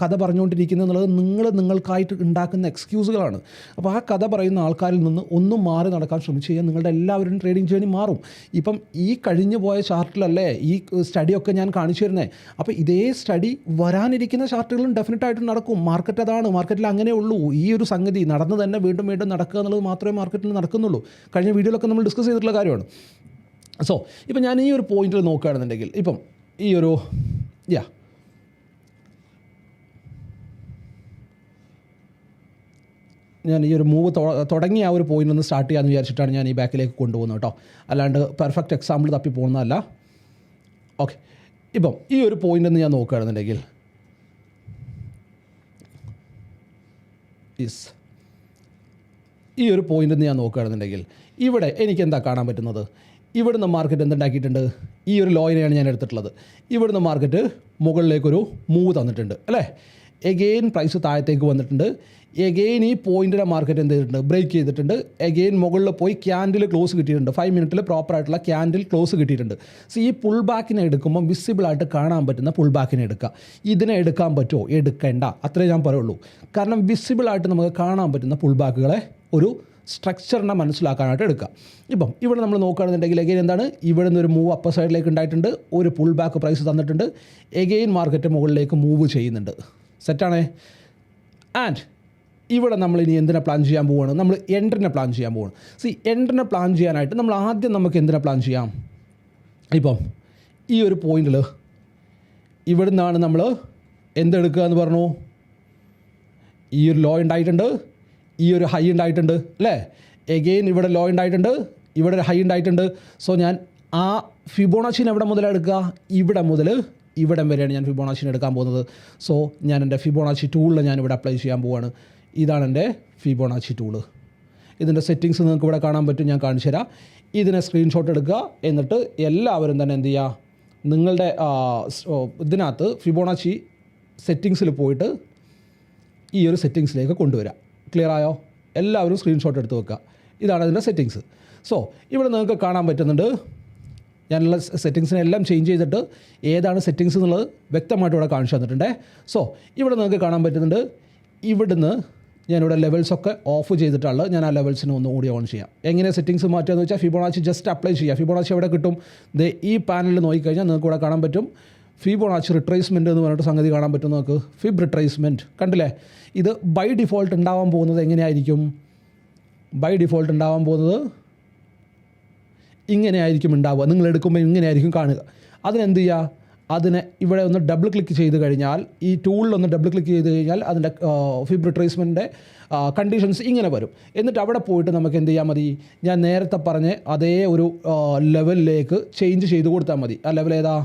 കഥ പറഞ്ഞുകൊണ്ടിരിക്കുന്നത് എന്നുള്ളത് നിങ്ങൾ നിങ്ങൾക്കായിട്ട് ഉണ്ടാക്കുന്ന എക്സ്ക്യൂസുകളാണ്. അപ്പോൾ ആ കഥ പറയുന്ന ആൾക്കാരിൽ നിന്ന് ഒന്നും മാറി നടക്കാൻ ശ്രമിച്ചു കഴിഞ്ഞാൽ നിങ്ങളുടെ എല്ലാവരുടെയും ട്രേഡിംഗ് ജേണി മാറും. ഇപ്പം ഈ കഴിഞ്ഞു പോയ ചാർട്ടിലല്ലേ ഈ സ്റ്റഡിയൊക്കെ ഞാൻ കാണിച്ചു തരുന്നത് അപ്പോൾ ഇതേ സ്റ്റഡി വരാനിരിക്കുന്ന ചാർട്ടുകളും ഡെഫിനറ്റായിട്ടും നടക്കും. മാർക്കറ്റ് അതാണ്. മാർക്കറ്റിൽ അങ്ങനെ ഉള്ളൂ. ഈ ഒരു സംഗതി നടന്നു തന്നെ വീണ്ടും വീണ്ടും നടക്കുക എന്നുള്ളത് മാത്രമേ മാർക്കറ്റിൽ നടക്കുന്നുള്ളൂ. കഴിഞ്ഞ വീഡിയോയിലൊക്കെ നമ്മൾ ഡിസ്കസ് ചെയ്തിട്ടുള്ള കാര്യമാണ്. സോ ഇപ്പം ഞാൻ ഈ ഒരു പോയിന്റിൽ നോക്കുകയാണെന്നുണ്ടെങ്കിൽ ഇപ്പം ഈ ഒരു യാ ഞാൻ ഈ ഒരു മൂവ് തുടങ്ങി ആ ഒരു പോയിന്റ് ഒന്ന് സ്റ്റാർട്ട് ചെയ്യാമെന്ന് വിചാരിച്ചിട്ടാണ് ഞാൻ ഈ ബാക്കിലേക്ക് കൊണ്ടുപോകുന്നത് കേട്ടോ. അല്ലാണ്ട് പെർഫെക്റ്റ് എക്സാമ്പിൾ തപ്പി പോകുന്നതല്ല. ഓക്കെ ഇപ്പം ഈ ഒരു പോയിന്റ് ഒന്ന് ഞാൻ നോക്കുകയാണെന്നുണ്ടെങ്കിൽ യെസ് ഈ ഒരു പോയിന്റ് ഞാൻ നോക്കുകയാണെന്നുണ്ടെങ്കിൽ ഇവിടെ എനിക്ക് എന്താ കാണാൻ പറ്റുന്നത്? ഇവിടുന്ന് മാർക്കറ്റ് എന്തുണ്ടാക്കിയിട്ടുണ്ട്? ഈ ഒരു ലോയിനെയാണ് ഞാൻ എടുത്തിട്ടുള്ളത്. ഇവിടുന്ന് മാർക്കറ്റ് മുകളിലേക്കൊരു മൂവ് തന്നിട്ടുണ്ട് അല്ലേ? എഗെയിൻ പ്രൈസ് താഴത്തേക്ക് വന്നിട്ടുണ്ട്. എഗെയിൻ ഈ പോയിന്റിലെ മാർക്കറ്റ് എന്ത് ചെയ്തിട്ടുണ്ട്? ബ്രേക്ക് ചെയ്തിട്ടുണ്ട്. എഗെയിൻ മുകളിൽ പോയി ക്യാൻഡിൽ ക്ലോസ് കിട്ടിയിട്ടുണ്ട്. ഫൈവ് മിനിറ്റിൽ പ്രോപ്പറായിട്ടുള്ള ക്യാൻഡിൽ ക്ലോസ് കിട്ടിയിട്ടുണ്ട്. സോ ഈ പുൾ ബാക്കിനെ എടുക്കുമ്പോൾ വിസിബിളായിട്ട് കാണാൻ പറ്റുന്ന പുൾ ബാക്കിനെ എടുക്കുക. ഇതിനെ എടുക്കാൻ പറ്റുമോ? എടുക്കേണ്ട. അത്രേ ഞാൻ പറയുള്ളൂ. കാരണം വിസിബിളായിട്ട് നമുക്ക് കാണാൻ പറ്റുന്ന പുൾ ബാക്കുകളെ ഒരു സ്ട്രക്ചറിനെ മനസ്സിലാക്കാനായിട്ട് എടുക്കുക ഇപ്പം ഇവിടെ നമ്മൾ നോക്കുകയാണെന്നുണ്ടെങ്കിൽ എഗെയിൻ എന്താണ്? ഇവിടെ നിന്ന് ഒരു മൂവ് അപ്പർ സൈഡിലേക്ക് ഉണ്ടായിട്ടുണ്ട്. ഒരു പുൾ ബാക്ക് പ്രൈസ് തന്നിട്ടുണ്ട്. എഗെയിൻ മാർക്കറ്റ് മുകളിലേക്ക് മൂവ് ചെയ്യുന്നുണ്ട്. സെറ്റാണേ ആൻഡ് ഇവിടെ നമ്മൾ ഇനി എന്തിനാ പ്ലാൻ ചെയ്യാൻ പോവുകയാണ് നമ്മൾ എൻട്രിനെ പ്ലാൻ ചെയ്യാൻ പോവുകയാണ് സി എൻട്രിനെ പ്ലാൻ ചെയ്യാനായിട്ട് നമ്മൾ ആദ്യം നമുക്ക് എന്തിനെ പ്ലാൻ ചെയ്യാം? ഇപ്പം ഈ ഒരു പോയിന്റിൽ ഇവിടുന്നാണ് നമ്മൾ എന്തെടുക്കുക എന്ന് പറഞ്ഞു? ഈ ഒരു ലോ ഉണ്ടായിട്ടുണ്ട്. ഈ ഒരു ഹൈ ഉണ്ടായിട്ടുണ്ട് അല്ലേ? എഗെയിൻ ഇവിടെ ലോ ഉണ്ടായിട്ടുണ്ട് ഇവിടെ ഒരു ഹൈ ഉണ്ടായിട്ടുണ്ട്. സോ ഞാൻ ആ ഫിബോണാച്ചിനെ എവിടെ മുതൽ എടുക്കുക? ഇവിടെ മുതൽ ഇവിടെ വരെയാണ് ഞാൻ ഫിബോണാച്ചിനെ എടുക്കാൻ പോകുന്നത്. സോ ഞാൻ എന്റെ ഫിബോണാച്ചി ടൂളിൽ ഞാൻ ഇവിടെ അപ്ലൈ ചെയ്യാൻ പോവുകയാണ് ഇതാണ് എന്റെ ഫിബോണാച്ചി ടൂൾ ഇതിന്റെ സെറ്റിങ്സ് നിങ്ങൾക്ക് ഇവിടെ കാണാൻ പറ്റും ഞാൻ കാണിച്ചു തരാം. ഇതിനെ സ്ക്രീൻഷോട്ട് എടുക്കുക എന്നിട്ട് എല്ലാവരും തന്നെ എന്ത് ചെയ്യുക? നിങ്ങളുടെ ഇതിനകത്ത് ഫിബോണാച്ചി സെറ്റിങ്സിൽ പോയിട്ട് ഈ ഒരു സെറ്റിങ്സിലേക്ക് കൊണ്ടുവരിക. ക്ലിയർ ആയോ? എല്ലാവരും സ്ക്രീൻഷോട്ട് എടുത്ത് വെക്കുക. ഇതാണ് അതിന്റെ സെറ്റിങ്സ് സോ ഇവിടെ നിങ്ങൾക്ക് കാണാൻ പറ്റുന്നുണ്ട്. ഞാനുള്ള സെറ്റിങ്സിനെ എല്ലാം ചേഞ്ച് ചെയ്തിട്ട് ഏതാണ് സെറ്റിങ്സ് എന്നുള്ളത് വ്യക്തമായിട്ട് ഇവിടെ കാണിച്ചു തന്നിട്ടുണ്ട്. സോ ഇവിടെ നിങ്ങൾക്ക് കാണാൻ പറ്റുന്നുണ്ട്. ഇവിടുന്ന് ഞാനിവിടെ ലെവൽസൊക്കെ ഓഫ് ചെയ്തിട്ടുള്ളത് ഞാൻ ആ ലെവൽസിനെ ഒന്ന് കൂടി ഓൺ ചെയ്യാം. എങ്ങനെ സെറ്റിങ്സ് മാറ്റുകയെന്ന് വെച്ചാൽ ഫിബോണാച്ചി ജസ്റ്റ് അപ്ലൈ ചെയ്യുക ഫിബോണാച്ചി എവിടെ കിട്ടും? ദേ ഈ പാനലിൽ നോക്കിക്കഴിഞ്ഞാൽ നിങ്ങൾക്ക് ഇവിടെ കാണാൻ പറ്റും. ഫിബോണാച്ചി റിട്രേസ്മെന്റ് എന്ന് പറഞ്ഞിട്ട് സംഗതി കാണാൻ പറ്റും നമുക്ക് ഫിബ് റിട്രേസ്മെന്റ് കണ്ടില്ലേ? ഇത് ബൈ ഡിഫോൾട്ട് ഉണ്ടാവാൻ പോകുന്നത് എങ്ങനെയായിരിക്കും? ബൈ ഡിഫോൾട്ട് ഉണ്ടാവാൻ പോകുന്നത് ഇങ്ങനെയായിരിക്കും ഉണ്ടാവുക. നിങ്ങൾ എടുക്കുമ്പോൾ ഇങ്ങനെയായിരിക്കും കാണുക. അതിനെന്ത് ചെയ്യുക അതിനെ ഇവിടെ ഒന്ന് ഡബിൾ ക്ലിക്ക് ചെയ്ത് കഴിഞ്ഞാൽ ഈ ടൂളിൽ ഒന്ന് ഡബിൾ ക്ലിക്ക് ചെയ്ത് കഴിഞ്ഞാൽ അതിന്റെ ഫിബ് റിട്രേസ്മെന്റിന്റെ കണ്ടീഷൻസ് ഇങ്ങനെ വരും. എന്നിട്ട് അവിടെ പോയിട്ട് നമുക്ക് എന്ത് ചെയ്യാൽ മതി? ഞാൻ നേരത്തെ പറഞ്ഞ അതേ ഒരു ലെവലിലേക്ക് ചേഞ്ച് ചെയ്ത് കൊടുത്താൽ മതി. ആ ലെവൽ ഏതാ?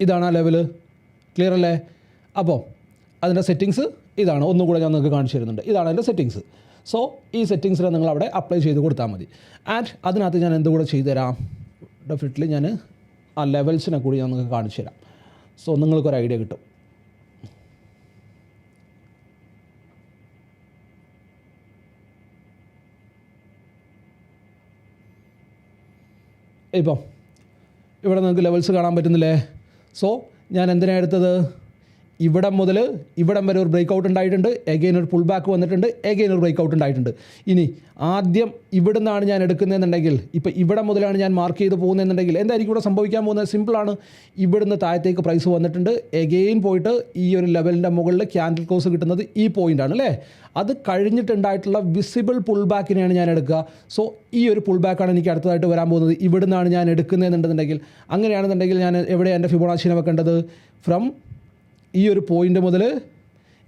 ഇതാണ് ആ ലെവൽ ക്ലിയർ അല്ലേ? അപ്പോൾ അതിന്റെ സെറ്റിങ്സ് ഇതാണ്. ഒന്നും കൂടെ ഞാൻ നിങ്ങൾക്ക് കാണിച്ചു തരുന്നുണ്ട്. ഇതാണ് അതിന്റെ സെറ്റിങ്സ് സോ ഈ സെറ്റിങ്സിൽ നിങ്ങൾ അവിടെ അപ്ലൈ ചെയ്ത് കൊടുത്താൽ മതി. ആൻഡ് അതിനകത്ത് ഞാൻ എന്തുകൂടെ ചെയ്തു തരാം? ഡെഫിനറ്റ്ലി ഞാൻ ആ ലെവൽസിനെ കൂടി ഞാൻ നിങ്ങൾക്ക് കാണിച്ചു തരാം. സോ നിങ്ങൾക്കൊരു ഐഡിയ കിട്ടും. ഇപ്പം ഇവിടെ നിങ്ങൾക്ക് ലെവൽസ് കാണാൻ പറ്റുന്നില്ലേ? സോ ഞാൻ എന്തിനാണ് എടുത്തത്? ഇവിടം മുതൽ ഇവിടം വരെ ഒരു ബ്രേക്ക് ഔട്ട് ഉണ്ടായിട്ടുണ്ട്. എഗെയിൻ ഒരു പുൾ ബാക്ക് വന്നിട്ടുണ്ട്. എഗെയിൻ ഒരു ബ്രേക്ക് ഔട്ട് ഉണ്ടായിട്ടുണ്ട്. ഇനി ആദ്യം ഇവിടെ നിന്നാണ് ഞാൻ എടുക്കുന്നതെന്നുണ്ടെങ്കിൽ ഇപ്പോൾ ഇവിടെ മുതലാണ് ഞാൻ മാർക്ക് ചെയ്ത് പോകുന്നതെന്നുണ്ടെങ്കിൽ എന്തായിരിക്കും ഇവിടെ സംഭവിക്കാൻ പോകുന്നത്? സിമ്പിളാണ് ഇവിടുന്ന് താഴത്തേക്ക് പ്രൈസ് വന്നിട്ടുണ്ട്. എഗെയിൻ പോയിട്ട് ഈ ഒരു ലെവലിന്റെ മുകളിൽ ക്യാൻഡിൽ കോസ് കിട്ടുന്നത് ഈ പോയിന്റാണ് അല്ലേ? അത് കഴിഞ്ഞിട്ടുണ്ടായിട്ടുള്ള വിസിബിൾ പുൾ ബാക്കിനെയാണ് ഞാൻ എടുക്കുക. സോ ഈ ഒരു പുൾ ബാക്കാണ് എനിക്ക് അടുത്തതായിട്ട് വരാൻ പോകുന്നത്. ഇവിടുന്നാണ് ഞാൻ എടുക്കുന്നതെന്നുണ്ടെങ്കിൽ അങ്ങനെയാണെന്നുണ്ടെങ്കിൽ ഞാൻ എവിടെ എന്റെ ഫിബോണാച്ചിനെ വെക്കേണ്ടത്? ഫ്രം ഈ ഒരു പോയിന്റ് മുതൽ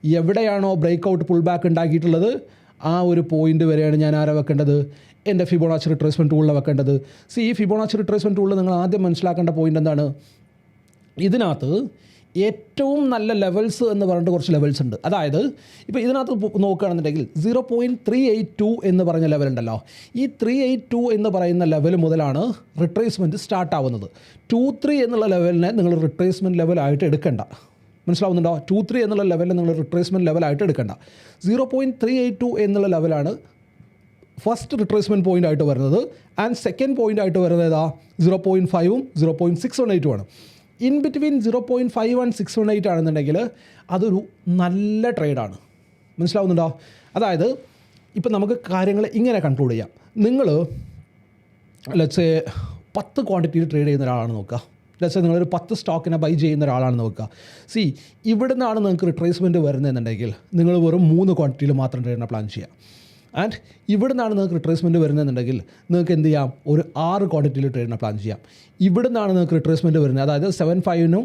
എവിടെയാണോ ബ്രേക്ക് ഔട്ട് പുൾ ബാക്ക് ഉണ്ടാക്കിയിട്ടുള്ളത് ആ ഒരു പോയിന്റ് വരെയാണ് ഞാൻ ആരെ വെക്കേണ്ടത്? എന്റെ ഫിബോണാച്ചി റിട്രേസ്മെന്റ് ടൂളിൽ വെക്കേണ്ടത്. സി ഈ ഫിബോണാച്ചി റിട്രേസ്മെന്റ് ടൂളിൽ നിങ്ങൾ ആദ്യം മനസ്സിലാക്കേണ്ട പോയിന്റ് എന്താണ്? ഇതിനകത്ത് ഏറ്റവും നല്ല ലെവൽസ് എന്ന് പറഞ്ഞിട്ട് കുറച്ച് ലെവൽസ് ഉണ്ട്. അതായത് ഇപ്പോൾ ഇതിനകത്ത് നോക്കുകയാണെന്നുണ്ടെങ്കിൽ zero point three eight two എന്ന് പറഞ്ഞ ലെവൽ ഉണ്ടല്ലോ. ഈ ത്രീ എയ്റ്റ് ടു എന്ന് പറയുന്ന ലെവൽ മുതലാണ് റിട്രേസ്മെന്റ് സ്റ്റാർട്ട് ആവുന്നത്. ടു ത്രീ എന്നുള്ള ലെവലിനെ നിങ്ങൾ റിട്രേസ്മെന്റ് ലെവലായിട്ട് എടുക്കണ്ട. മനസ്സിലാവുന്നുണ്ടോ? ടു ത്രീ എന്നുള്ള ലെവലിൽ നിങ്ങൾ റിട്രേസ്മെന്റ് ലെവലായിട്ട് എടുക്കണ്ട. Zero point three eight two എന്നുള്ള ലെവലാണ് ഫസ്റ്റ് റിട്രേസ്മെന്റ് പോയിന്റ് ആയിട്ട് വരുന്നത്. ആൻഡ് സെക്കൻഡ് പോയിന്റ് ആയിട്ട് വരുന്നത് ഏതാ? സീറോ പോയിന്റ് ഫൈവും സീറോ പോയിന്റ് സിക്സ് വൺ എയ്റ്റും ആണ്. In between zero point five and six one eight ആണെന്നുണ്ടെങ്കിൽ അതൊരു നല്ല ട്രേഡാണ് മനസ്സിലാവുന്നുണ്ടോ? അതായത് ഇപ്പം നമുക്ക് കാര്യങ്ങൾ ഇങ്ങനെ കൺക്ലൂഡ് ചെയ്യാം. നിങ്ങൾ ലെറ്റ്സ് പത്ത് ക്വാണ്ടിറ്റിയിൽ ട്രേഡ് ചെയ്യുന്ന ഒരാളാണ് നോക്കുക. ലെറ്റ്സ് നിങ്ങളൊരു പത്ത് സ്റ്റോക്കിനെ ബൈ ചെയ്യുന്ന ഒരാളാണെന്ന് നോക്കുക സി ഇവിടെ നിന്നാണ് നിങ്ങൾക്ക് റിട്രേസ്മെന്റ് വരുന്നതെന്നുണ്ടെങ്കിൽ നിങ്ങൾ വെറും മൂന്ന് ക്വാണ്ടിറ്റിയിൽ മാത്രം ട്രേഡിനെ പ്ലാൻ ചെയ്യുക ആൻഡ് ഇവിടെ നിന്നാണ് നിങ്ങൾക്ക് റിട്രേസ്മെന്റ് വരുന്നതെന്നുണ്ടെങ്കിൽ നിങ്ങൾക്ക് എന്ത് ചെയ്യാം? ഒരു ആറ് ക്വാണ്ടിറ്റിയിൽ ട്രേഡിനെ പ്ലാൻ ചെയ്യാം. ഇവിടെ നിന്നാണ് നിങ്ങൾക്ക് റിട്രേസ്മെന്റ് വരുന്നത്. അതായത് സെവൻ ഫൈവിനും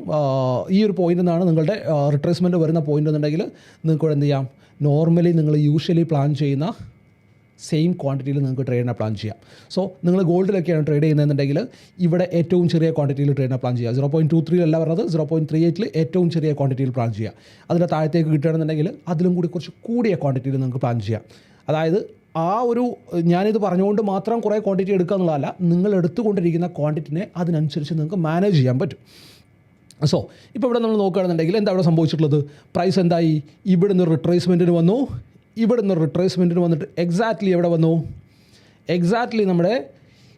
ഈ ഒരു പോയിന്റിൽ നിന്നാണ് നിങ്ങളുടെ റിട്രേസ്മെന്റ് വരുന്ന പോയിന്റ് എന്നുണ്ടെങ്കിൽ നിങ്ങൾക്ക് ഇവിടെ എന്ത് ചെയ്യാം? നോർമലി നിങ്ങൾ യൂഷ്വലി പ്ലാൻ ചെയ്യുന്ന സെയിം ക്വാണ്ടിറ്റിയിൽ നിങ്ങൾക്ക് ട്രേഡിനെ പ്ലാൻ ചെയ്യാം. സോ നിങ്ങൾ ഗോൾഡിലൊക്കെയാണ് ട്രേഡ് ചെയ്യുന്നതെന്നുണ്ടെങ്കിൽ ഇവിടെ ഏറ്റവും ചെറിയ ക്വാണ്ടിറ്റിയിൽ ട്രേഡിനെ പ്ലാൻ ചെയ്യുക സീറോ പോയിന്റ് ടു ത്രീ അല്ല പറഞ്ഞത് സീറോ പോയിന്റ് ത്രീ എയ്റ്റിൽ ഏറ്റവും ചെറിയ ക്വാണ്ടിറ്റിയിൽ പ്ലാൻ ചെയ്യുക അതിന്റെ താഴത്തേക്ക് കിട്ടുകയാണെന്നുണ്ടെങ്കിൽ അതിലും കൂടി കുറച്ച് കൂടിയ ക്വാണ്ടിറ്റിയിൽ നിങ്ങൾക്ക് പ്ലാൻ ചെയ്യാം. അതായത് ആ ഒരു ഞാനിത് പറഞ്ഞുകൊണ്ട് മാത്രം കുറേ ക്വാണ്ടിറ്റി എടുക്കുക എന്നുള്ളതല്ല നിങ്ങൾ എടുത്തുകൊണ്ടിരിക്കുന്ന ക്വാണ്ടിറ്റിനെ അതിനനുസരിച്ച് നിങ്ങൾക്ക് മാനേജ് ചെയ്യാൻ പറ്റും. സോ ഇപ്പോൾ ഇവിടെ നമ്മൾ നോക്കുകയാണെന്നുണ്ടെങ്കിൽ എന്താ ഇവിടെ സംഭവിച്ചിട്ടുള്ളത്? പ്രൈസ് എന്തായി? ഇവിടുന്ന് റിട്രേസ്മെന്റിന് വന്നു. ഇവിടുന്ന് റിട്രേസ്മെന്റിന് വന്നിട്ട് എക്സാക്ട്ലി എവിടെ വന്നു? എക്സാക്ട്ലി നമ്മുടെ